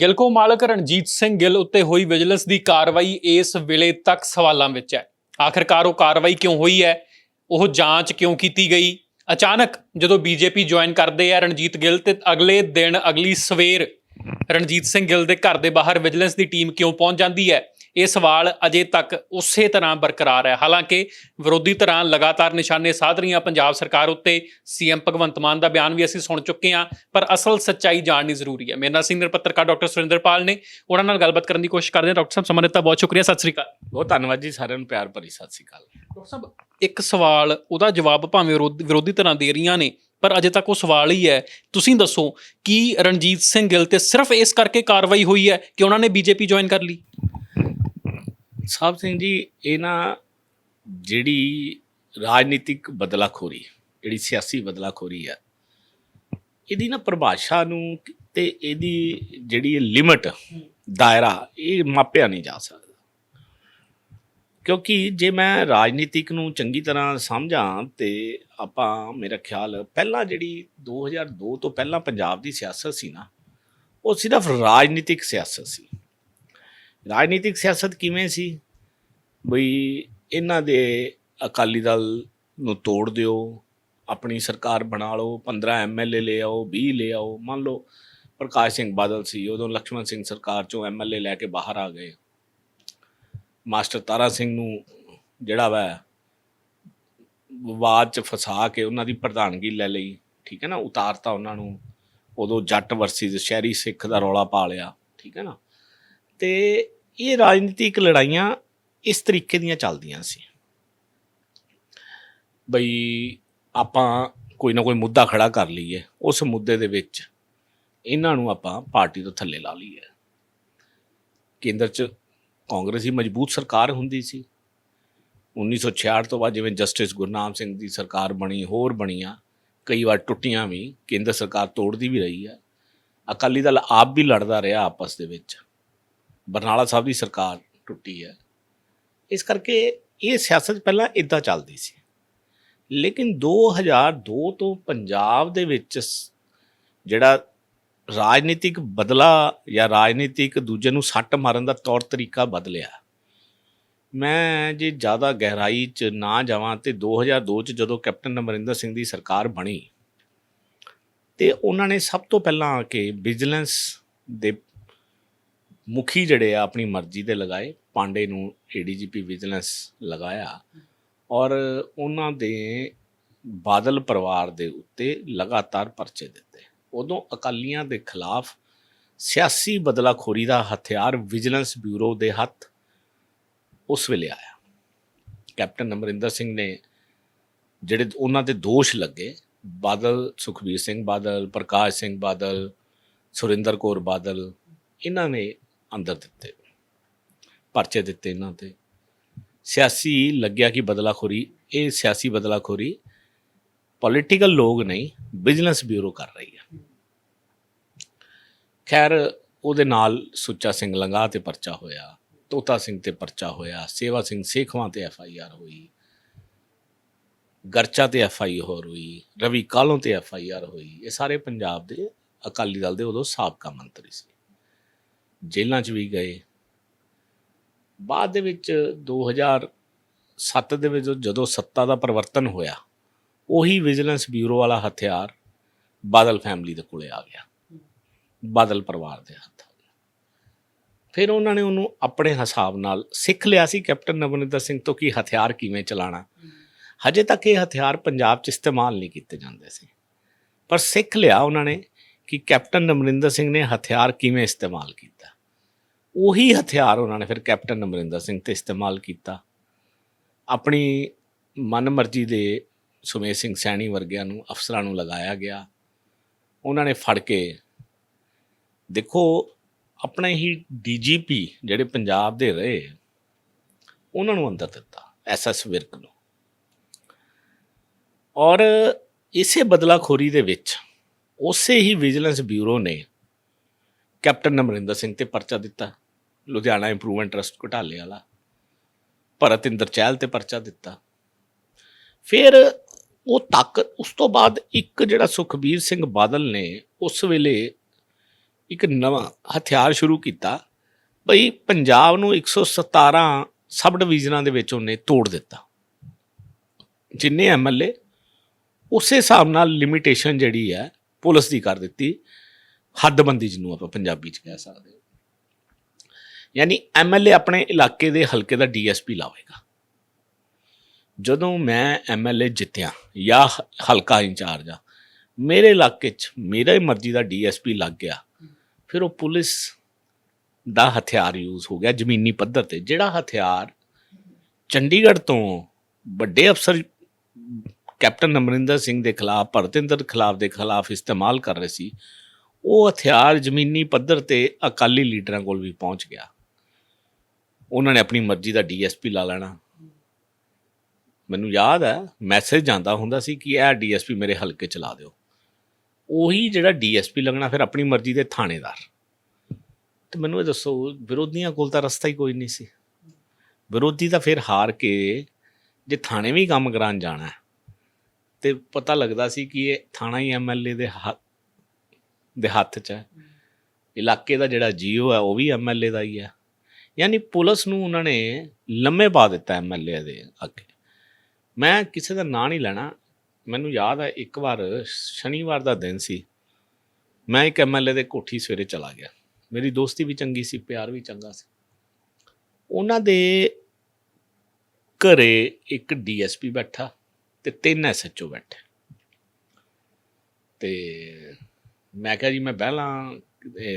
ਗਿਲਕੋ ਮਾਲਕ ਰਣਜੀਤ ਸਿੰਘ ਗਿੱਲ ਉੱਤੇ ਹੋਈ ਵਿਜੀਲੈਂਸ ਦੀ ਕਾਰਵਾਈ ਇਸ ਵੇਲੇ ਤੱਕ ਸਵਾਲਾਂ ਵਿੱਚ ਹੈ। ਆਖਰਕਾਰ ਉਹ ਕਾਰਵਾਈ ਕਿਉਂ ਹੋਈ ਹੈ? ਉਹ ਜਾਂਚ ਕਿਉਂ ਕੀਤੀ ਗਈ? ਅਚਾਨਕ ਜਦੋਂ ਬੀਜੇਪੀ ਜੁਆਇਨ ਕਰਦੇ ਆ ਰਣਜੀਤ ਗਿੱਲ ਤੇ ਅਗਲੇ ਦਿਨ, ਅਗਲੀ ਸਵੇਰ ਰਣਜੀਤ ਸਿੰਘ ਗਿੱਲ ਦੇ ਘਰ ਦੇ ਬਾਹਰ ਵਿਜੀਲੈਂਸ ਦੀ ਟੀਮ ਕਿਉਂ ਪਹੁੰਚ ਜਾਂਦੀ ਹੈ? ਇਹ ਸਵਾਲ ਅਜੇ ਤੱਕ ਉਸੇ ਤਰ੍ਹਾਂ ਬਰਕਰਾਰ ਹੈ। ਹਾਲਾਂਕਿ ਵਿਰੋਧੀ ਧਿਰਾਂ ਲਗਾਤਾਰ ਨਿਸ਼ਾਨੇ ਸਾਧ ਰਹੀਆਂ ਪੰਜਾਬ ਸਰਕਾਰ ਉੱਤੇ ਸੀਐਮ ਭਗਵੰਤ ਮਾਨ ਦਾ ਬਿਆਨ ਵੀ ਅਸੀਂ ਸੁਣ ਚੁੱਕੇ ਹਾਂ ਪਰ ਅਸਲ ਸੱਚਾਈ ਜਾਣਨੀ ਜ਼ਰੂਰੀ ਹੈ। ਮੇਰੇ ਨਾਲ ਸੀਨੀਅਰ ਪੱਤਰਕਾਰ ਡਾਕਟਰ ਸੁਰਿੰਦਰਪਾਲ ਨੇ ਉਹਨਾਂ ਨਾਲ ਗੱਲਬਾਤ ਕਰਨ ਦੀ ਕੋਸ਼ਿਸ਼ ਕਰਦੇ ਹਾਂ। ਡਾਕਟਰ ਸਾਹਿਬ ਸਮਾਂ ਦਿੱਤਾ ਬਹੁਤ ਸ਼ੁਕਰੀਆ ਸਤਿ ਸ੍ਰੀ ਅਕਾਲ। ਬਹੁਤ ਧੰਨਵਾਦ ਜੀ ਸਾਰਿਆਂ ਨੂੰ ਪਿਆਰ ਭਰੀ ਸਤਿ ਸ੍ਰੀ ਅਕਾਲ। ਡਾਕਟਰ ਸਾਹਿਬ ਇੱਕ ਸਵਾਲ ਉਹਦਾ ਜਵਾਬ ਭਾਵੇਂ ਵਿਰੋਧ- ਵਿਰੋਧੀ ਧਿਰਾਂ ਦੇ ਰਹੀਆਂ ਨੇ ਪਰ ਅਜੇ ਤੱਕ ਉਹ ਸਵਾਲ ਹੀ ਹੈ। ਤੁਸੀਂ ਦੱਸੋ ਕਿ ਰਣਜੀਤ ਸਿੰਘ ਗਿੱਲ ਤੇ ਸਿਰਫ ਇਸ ਕਰਕੇ ਕਾਰਵਾਈ ਹੋਈ ਹੈ ਕਿ ਉਹਨਾਂ ਨੇ ਬੀਜੇਪੀ ਜੁਆਇਨ ਕਰ ਲਈ? ਸਾਹਿਬ ਸਿੰਘ ਜੀ ਇਹ ਨਾ ਜਿਹੜੀ ਰਾਜਨੀਤਿਕ ਬਦਲਾਖੋਰੀ, ਜਿਹੜੀ ਸਿਆਸੀ ਬਦਲਾਖੋਰੀ ਆ, ਇਹਦੀ ਨਾ ਪਰਿਭਾਸ਼ਾ ਨੂੰ ਤੇ ਇਹਦੀ ਜਿਹੜੀ ਲਿਮਟ ਦਾਇਰਾ, ਇਹ ਮਾਪਿਆ ਨਹੀਂ ਜਾ ਸਕਦਾ। ਕਿਉਂਕਿ ਜੇ ਮੈਂ ਰਾਜਨੀਤਿਕ ਨੂੰ ਚੰਗੀ ਤਰ੍ਹਾਂ ਸਮਝਾਂ ਤੇ ਆਪਾਂ, ਮੇਰਾ ਖਿਆਲ ਪਹਿਲਾਂ ਜਿਹੜੀ 2002 ਤੋਂ ਪਹਿਲਾਂ ਪੰਜਾਬ ਦੀ ਸਿਆਸਤ ਸੀ ਨਾ, ਉਹ ਸਿਰਫ ਰਾਜਨੀਤਿਕ ਸਿਆਸਤ ਸੀ। ਰਾਜਨੀਤਿਕ ਸਿਆਸਤ ਕਿਵੇਂ ਸੀ? ਬਈ ਇਹਨਾਂ ਦੇ ਅਕਾਲੀ ਦਲ ਨੂੰ ਤੋੜ ਦਿਓ, ਆਪਣੀ ਸਰਕਾਰ ਬਣਾ ਲਓ 15 ਐਮਐਲਏ ਲੈ ਆਓ 20 ਲੈ ਆਓ। ਮੰਨ ਲਓ ਪ੍ਰਕਾਸ਼ ਸਿੰਘ ਬਾਦਲ ਸੀ, ਉਦੋਂ ਲక్ష్మణ ਸਿੰਘ ਸਰਕਾਰ ਚੋਂ ਐਮਐਲਏ ਲੈ ਕੇ ਬਾਹਰ ਆ ਗਏ। ਮਾਸਟਰ ਤਾਰਾ ਸਿੰਘ ਨੂੰ ਜਿਹੜਾ ਵਾ ਵਿਵਾਦ ਚ ਫਸਾ ਕੇ ਉਹਨਾਂ ਦੀ ਪ੍ਰਧਾਨਗੀ ਲੈ ਲਈ, ਠੀਕ ਹੈ ਨਾ? ਉਤਾਰਤਾ ਉਹਨਾਂ ਨੂੰ। ਉਦੋਂ ਜੱਟ ਵਰਸਿਸ ਸ਼ਹਿਰੀ ਸਿੱਖ ਦਾ ਰੌਲਾ ਪਾ ਲਿਆ, ਠੀਕ ਹੈ ਨਾ? ਤੇ ਇਹ ਰਾਜਨੀਤਿਕ ਲੜਾਈਆਂ ਇਸ ਤਰੀਕੇ ਦੀਆਂ ਚੱਲਦੀਆਂ ਸੀ। ਬਈ ਆਪਾਂ ਕੋਈ ਨਾ ਕੋਈ ਮੁੱਦਾ ਖੜਾ ਕਰ ਲਈਏ, ਉਸ ਮੁੱਦੇ ਦੇ ਵਿੱਚ ਇਹਨਾਂ ਨੂੰ ਆਪਾਂ ਪਾਰਟੀ ਤੋਂ ਥੱਲੇ ਲਾ ਲਈਏ। ਕੇਂਦਰ 'ਚ ਕਾਂਗਰਸ ਦੀ ਮਜ਼ਬੂਤ ਸਰਕਾਰ ਹੁੰਦੀ ਸੀ। 1966 ਤੋਂ ਬਾਅਦ ਜਿਵੇਂ ਜਸਟਿਸ ਗੁਰਨਾਮ ਸਿੰਘ ਦੀ ਸਰਕਾਰ ਬਣੀ, ਹੋਰ ਬਣੀਆਂ, ਕਈ ਵਾਰ ਟੁੱਟੀਆਂ ਵੀ, ਕੇਂਦਰ ਸਰਕਾਰ ਤੋੜਦੀ ਵੀ ਰਹੀ ਹੈ ਅਕਾਲੀ ਦਲ ਆਪ ਵੀ ਲੜਦਾ ਰਿਹਾ ਆਪਸ ਦੇ ਵਿੱਚ। ਬਰਨਾਲਾ ਸਾਹਿਬ ਦੀ ਸਰਕਾਰ ਟੁੱਟੀ ਹੈ। ਇਸ ਕਰਕੇ ਇਹ ਸਿਆਸਤ ਪਹਿਲਾਂ ਇਦਾਂ ਚੱਲਦੀ ਸੀ। ਲੇਕਿਨ 2002 ਤੋਂ ਪੰਜਾਬ ਦੇ ਵਿੱਚ ਜਿਹੜਾ ਰਾਜਨੀਤਿਕ ਬਦਲਾ ਜਾਂ ਰਾਜਨੀਤਿਕ ਦੂਜੇ ਨੂੰ ਸੱਟ ਮਾਰਨ ਦਾ ਤੌਰ ਤਰੀਕਾ ਬਦਲਿਆ। ਮੈਂ ਜੇ ਜ਼ਿਆਦਾ ਗਹਿਰਾਈ 'ਚ ਨਾ ਜਾਵਾਂ ਤੇ 2002 'ਚ ਜਦੋਂ ਕੈਪਟਨ ਅਮਰਿੰਦਰ ਸਿੰਘ ਦੀ ਸਰਕਾਰ ਬਣੀ, ਤੇ ਉਹਨਾਂ ਨੇ ਸਭ ਤੋਂ ਪਹਿਲਾਂ ਆ ਕੇ ਵਿਜੀਲੈਂਸ ਦੇ ਮੁਖੀ ਜਿਹੜੇ ਆ ਆਪਣੀ ਮਰਜ਼ੀ ਦੇ ਲਗਾਏ। ਪਾਂਡੇ ਨੂੰ ਏਡੀਜੀਪੀ ਵਿਜੀਲੈਂਸ ਲਗਾਇਆ ਔਰ ਉਹਨਾਂ ਦੇ ਬਾਦਲ ਪਰਿਵਾਰ ਦੇ ਉੱਤੇ ਲਗਾਤਾਰ ਪਰਚੇ ਦਿੱਤੇ। ਉਦੋਂ ਅਕਾਲੀਆਂ ਦੇ ਖਿਲਾਫ ਸਿਆਸੀ ਬਦਲਾਖੋਰੀ ਦਾ ਹਥਿਆਰ ਵਿਜੀਲੈਂਸ ਬਿਊਰੋ ਦੇ ਹੱਥ ਉਸ ਵੇਲੇ ਆਇਆ। ਕੈਪਟਨ ਅਮਰਿੰਦਰ ਸਿੰਘ ਨੇ ਜਿਹੜੇ ਉਹਨਾਂ ਤੇ ਦੋਸ਼ ਲੱਗੇ, ਬਾਦਲ ਸੁਖਬੀਰ ਸਿੰਘ ਬਾਦਲ, ਪ੍ਰਕਾਸ਼ ਸਿੰਘ ਬਾਦਲ, ਸੁਰਿੰਦਰ ਕੌਰ ਬਾਦਲ, ਇਹਨਾਂ ਨੇ ਅੰਦਰ ਦਿੱਤੇ, ਪਰਚੇ ਦਿੱਤੇ ਇਹਨਾਂ ਤੇ। ਸਿਆਸੀ ਲੱਗਿਆ ਕਿ ਬਦਲਾਖੋਰੀ, ਇਹ ਸਿਆਸੀ ਬਦਲਾਖੋਰੀ ਪੋਲੀਟੀਕਲ ਲੋਕ ਨਹੀਂ ਬਿਜ਼ਨਸ ਬਿਊਰੋ ਕਰ ਰਹੀ ਹੈ। ਖੈਰ, ਉਹਦੇ ਨਾਲ ਸੁੱਚਾ ਸਿੰਘ ਲੰਗਾ ਤੇ ਪਰਚਾ ਹੋਇਆ, ਤੋਤਾ ਸਿੰਘ ਤੇ ਪਰਚਾ ਹੋਇਆ, ਸੇਵਾ ਸਿੰਘ ਸੇਖਵਾਂ ਤੇ ਐਫ ਆਈ ਆਰ ਹੋਈ, ਗਰਚਾ ਤੇ ਐਫ ਆਈ ਆਰ ਹੋਈ, ਰਵੀ ਕਾਲੋਂ ਤੇ ਐਫ ਆਈ ਆਰ ਹੋਈ, ਇਹ ਸਾਰੇ ਪੰਜਾਬ ਦੇ ਅਕਾਲੀ ਦਲ ਦੇ ਉਦੋਂ ਸਾਬਕਾ ਮੰਤਰੀ ਸੀ। ਜੇਲ੍ਹਾਂ 'ਚ ਵੀ ਗਏ। ਬਾਅਦ ਦੇ ਵਿੱਚ 2007 ਦੇ ਵਿੱਚ ਜਦੋਂ ਸੱਤਾ ਦਾ ਪਰਿਵਰਤਨ ਹੋਇਆ, ਉਹੀ ਵਿਜੀਲੈਂਸ ਬਿਊਰੋ ਵਾਲਾ ਹਥਿਆਰ ਬਾਦਲ ਫੈਮਿਲੀ ਦੇ ਕੋਲੇ ਆ ਗਿਆ। ਬਾਦਲ ਪਰਿਵਾਰ ਦੇ ਹੱਥ। ਫਿਰ ਉਹਨਾਂ ਨੇ ਉਹਨੂੰ ਆਪਣੇ ਹਿਸਾਬ ਨਾਲ ਸਿੱਖ ਲਿਆ ਸੀ, ਕੈਪਟਨ ਅਮਰਿੰਦਰ ਸਿੰਘ ਤੋਂ ਕਿ ਹਥਿਆਰ ਕਿਵੇਂ ਚਲਾਣਾ। ਹਜੇ ਤੱਕ ਇਹ ਹਥਿਆਰ ਪੰਜਾਬ 'ਚ ਇਸਤੇਮਾਲ ਨਹੀਂ ਕੀਤੇ ਜਾਂਦੇ ਸੀ। ਪਰ ਸਿੱਖ ਲਿਆ ਉਹਨਾਂ ਨੇ ਕਿ ਕੈਪਟਨ ਅਮਰਿੰਦਰ ਸਿੰਘ ਨੇ ਹਥਿਆਰ ਕਿਵੇਂ ਇਸਤੇਮਾਲ ਕੀਤਾ। ਉਹੀ ਹਥਿਆਰ ਉਹਨਾਂ ਨੇ ਫਿਰ ਕੈਪਟਨ ਅਮਰਿੰਦਰ ਸਿੰਘ ਤੇ ਇਸਤੇਮਾਲ ਕੀਤਾ। ਆਪਣੀ ਮਨਮਰਜ਼ੀ ਦੇ ਸੁਮੇਸ਼ ਸਿੰਘ ਸੈਣੀ ਵਰਗਿਆਂ ਨੂੰ, ਅਫਸਰਾਂ ਨੂੰ ਲਗਾਇਆ ਗਿਆ। ਉਹਨਾਂ ਨੇ ਫੜ ਕੇ ਦੇਖੋ, ਆਪਣੇ ਹੀ ਡੀਜੀਪੀ ਜਿਹੜੇ ਪੰਜਾਬ ਦੇ ਰਹੇ, ਉਹਨਾਂ ਨੂੰ ਅੰਦਰ ਦਿੱਤਾ ਐਸਐਸ ਵਿਰਕ ਨੂੰ। ਔਰ ਇਸੇ ਬਦਲਾਖੋਰੀ ਦੇ ਵਿੱਚ ਉਸੇ ਹੀ ਵਿਜੀਲੈਂਸ ਬਿਊਰੋ ਨੇ ਕੈਪਟਨ ਅਮਰਿੰਦਰ ਸਿੰਘ ਤੇ ਪਰਚਾ ਦਿੱਤਾ। ਲੁਧਿਆਣਾ ਇੰਪਰੂਵਮੈਂਟ ਟਰਸਟ ਘੁਟਾਲੇ ਵਾਲਾ। ਭਰਤ ਇੰਦਰ ਚਹਿਲ ਤੇ ਪਰਚਾ ਦਿੱਤਾ। ਫਿਰ ਉਹ ਤੱਕ, ਉਸ ਤੋਂ ਬਾਅਦ ਇੱਕ ਜਿਹੜਾ ਸੁਖਬੀਰ ਸਿੰਘ ਬਾਦਲ ਨੇ ਉਸ ਵੇਲੇ ਇੱਕ ਨਵਾਂ ਹਥਿਆਰ ਸ਼ੁਰੂ ਕੀਤਾ। ਬਈ ਪੰਜਾਬ ਨੂੰ 117 ਸਬ ਡਿਵੀਜ਼ਨਾਂ ਦੇ ਵਿੱਚ ਉਹਨੇ ਤੋੜ ਦਿੱਤਾ। ਜਿੰਨੇ ਐਮਐਲਏ ਉਸੇ ਹਿਸਾਬ ਨਾਲ ਲਿਮਿਟੇਸ਼ਨ ਜਿਹੜੀ ਹੈ, ਪੁਲਿਸ ਦੀ ਕਰ ਦਿੱਤੀ। ਹੱਦਬੰਦੀ ਜਿਹਨੂੰ ਆਪਾਂ ਪੰਜਾਬੀ ਚ ਕਹਿ ਸਕਦੇ ਹਾਂ। ਯਾਨੀ ਐਮਐਲਏ ਆਪਣੇ ਇਲਾਕੇ ਦੇ ਹਲਕੇ ਦਾ ਡੀਐਸਪੀ ਲਾਵੇਗਾ। ਜਦੋਂ ਮੈਂ ਐਮਐਲਏ ਜਿੱਤਿਆ ਜਾਂ ਹ- ਹਲਕਾ ਇੰਚਾਰਜ ਆ, ਮੇਰੇ ਇਲਾਕੇ 'ਚ ਮੇਰੇ ਮਰਜ਼ੀ ਦਾ ਡੀਐਸਪੀ ਲੱਗ ਗਿਆ। ਫਿਰ ਉਹ ਪੁਲਿਸ ਦਾ ਹਥਿਆਰ ਯੂਜ਼ ਹੋ ਗਿਆ ਜ਼ਮੀਨੀ ਪੱਧਰ ਤੇ, ਜਿਹੜਾ ਹਥਿਆਰ ਚੰਡੀਗੜ੍ਹ ਤੋਂ ਵੱਡੇ ਅਫਸਰ ਕੈਪਟਨ ਅਮਰਿੰਦਰ ਸਿੰਘ ਦੇ ਖਿਲਾਫ, ਭਰਤਿੰਦਰ ਖਿਲਾਫ ਦੇ ਖਿਲਾਫ ਇਸਤੇਮਾਲ ਕਰ ਰਹੇ ਸੀ, ਉਹ ਹਥਿਆਰ ਜ਼ਮੀਨੀ ਪੱਧਰ ਤੇ ਅਕਾਲੀ ਲੀਡਰਾਂ ਕੋਲ ਵੀ ਪਹੁੰਚ ਗਿਆ। ਉਹਨਾਂ ਨੇ ਆਪਣੀ ਮਰਜ਼ੀ ਦਾ ਡੀਐਸਪੀ ਲਾ ਲੈਣਾ। ਮੈਨੂੰ ਯਾਦ ਹੈ ਮੈਸੇਜ ਜਾਂਦਾ ਹੁੰਦਾ ਸੀ ਕਿ ਇਹ ਡੀਐਸਪੀ ਮੇਰੇ ਹਲਕੇ ਚਲਾ ਦਿਓ। ਉਹੀ ਜਿਹੜਾ ਡੀਐਸਪੀ ਲੱਗਣਾ ਫਿਰ ਆਪਣੀ ਮਰਜ਼ੀ ਦੇ ਥਾਣੇਦਾਰ। ਤੇ ਮੈਨੂੰ ਇਹ ਦੱਸੋ ਵਿਰੋਧੀਆਂ ਕੋਲ ਤਾਂ ਰਸਤਾ ਹੀ ਕੋਈ ਨਹੀਂ ਸੀ। ਵਿਰੋਧੀ ਤਾਂ ਫਿਰ ਹਾਰ ਕੇ ਜੇ ਥਾਣੇ ਵੀ ਕੰਮ ਕਰਾਉਣ ਜਾਣਾ ਹੈ, ਤੇ ਪਤਾ ਲੱਗਦਾ ਸੀ ਕਿ ਇਹ ਥਾਣਾ ਹੀ ਐਮਐਲਏ ਦੇ ਹੱਥ ਦੇ ਹੱਥ 'ਚ ਹੈ। ਇਲਾਕੇ ਦਾ ਜਿਹੜਾ ਜੀਓ ਹੈ ਉਹ ਵੀ ਐਮਐਲਏ ਦਾ ਹੀ ਹੈ। ਯਾਨੀ ਪੁਲਿਸ ਨੂੰ ਉਹਨਾਂ ਨੇ ਲੰਮੇ ਪਾ ਦਿੱਤਾ ਐਮਐਲਏ ਦੇ ਅੱਗੇ। ਮੈਂ ਕਿਸੇ ਦਾ ਨਾਂ ਨਹੀਂ ਲੈਣਾ। ਮੈਨੂੰ ਯਾਦ ਹੈ ਇੱਕ ਵਾਰ ਸ਼ਨੀਵਾਰ ਦਾ ਦਿਨ ਸੀ। ਮੈਂ ਇੱਕ ਐਮਐਲਏ ਦੇ ਕੋਠੀ ਸਵੇਰੇ ਚਲਾ ਗਿਆ। ਮੇਰੀ ਦੋਸਤੀ ਵੀ ਚੰਗੀ ਸੀ, ਪਿਆਰ ਵੀ ਚੰਗਾ ਸੀ। ਉਹਨਾਂ ਦੇ ਘਰੇ ਇੱਕ ਡੀਐਸਪੀ ਬੈਠਾ ਤੇ ਤਿੰਨ ਐਸਐਚਓ ਬੈਠੇ। ਤੇ ਮੈਂ ਕਿਹਾ ਜੀ, ਮੈਂ ਬਹਿਲਾਂ।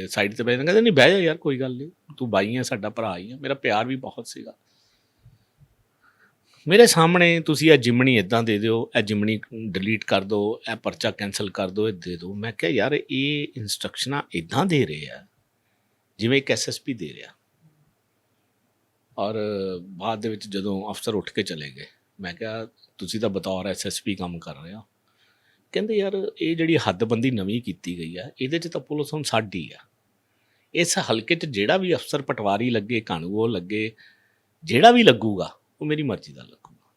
ਸਾਈਡ ਤੇ ਬੈਠਾ ਕਹਿੰਦਾ, ਨਹੀਂ, ਬਹਿ ਜਾ ਯਾਰ, ਕੋਈ ਗੱਲ ਨਹੀਂ ਤੂੰ ਬਾਈ ਹੈ ਸਾਡਾ ਭਰਾ ਹੀ ਆ, ਮੇਰਾ ਪਿਆਰ ਵੀ ਬਹੁਤ ਸੀਗਾ। ਮੇਰੇ ਸਾਹਮਣੇ ਤੁਸੀਂ ਇਹ ਜਿਮਣੀ ਇਦਾਂ ਦੇ ਦਿਓ, ਇਹ ਜਿਮਣੀ ਡਿਲੀਟ ਕਰ ਦਿਓ ਇਹ ਪਰਚਾ ਕੈਨਸਲ ਕਰ ਦਿਓ ਇਹ ਦੇ ਦਿਓ ਮੈਂ ਕਿਹਾ, ਯਾਰ, ਇਹ ਇਨਸਟਰਕਸ਼ਨਾਂ ਇਦਾਂ ਦੇ ਰਹੇ ਆ, ਜਿਵੇਂ ਇੱਕ ਐਸਐਸਪੀ ਦੇ ਰਿਹਾ। ਔਰ ਬਾਅਦ ਦੇ ਵਿੱਚ ਜਦੋਂ ਅਫਸਰ ਉੱਠ ਕੇ ਚਲੇ ਗਏ, ਮੈਂ ਕਿਹਾ, ਤੁਸੀਂ ਤਾਂ ਬਤੌਰ ਐਸਐਸਪੀ ਕੰਮ ਕਰ ਰਹੇ ਹੋ। ਕਹਿੰਦੇ ਯਾਰ ਇਹ ਜਿਹੜੀ ਹੱਦਬੰਦੀ ਨਵੀਂ ਕੀਤੀ ਗਈ ਆ, ਇਹਦੇ 'ਚ ਤਾਂ ਪੁਲਿਸ ਹੁਣ ਸਾਡੀ ਆ। ਇਸ ਹਲਕੇ 'ਚ ਜਿਹੜਾ ਵੀ ਅਫਸਰ ਪਟਵਾਰੀ ਲੱਗੇ ਕਾਨੂੰਗੋ ਲੱਗੇ, ਜਿਹੜਾ ਵੀ ਲੱਗੂਗਾ, ਉਹ ਮੇਰੀ ਮਰਜ਼ੀ ਦਾ ਲੱਗੂਗਾ।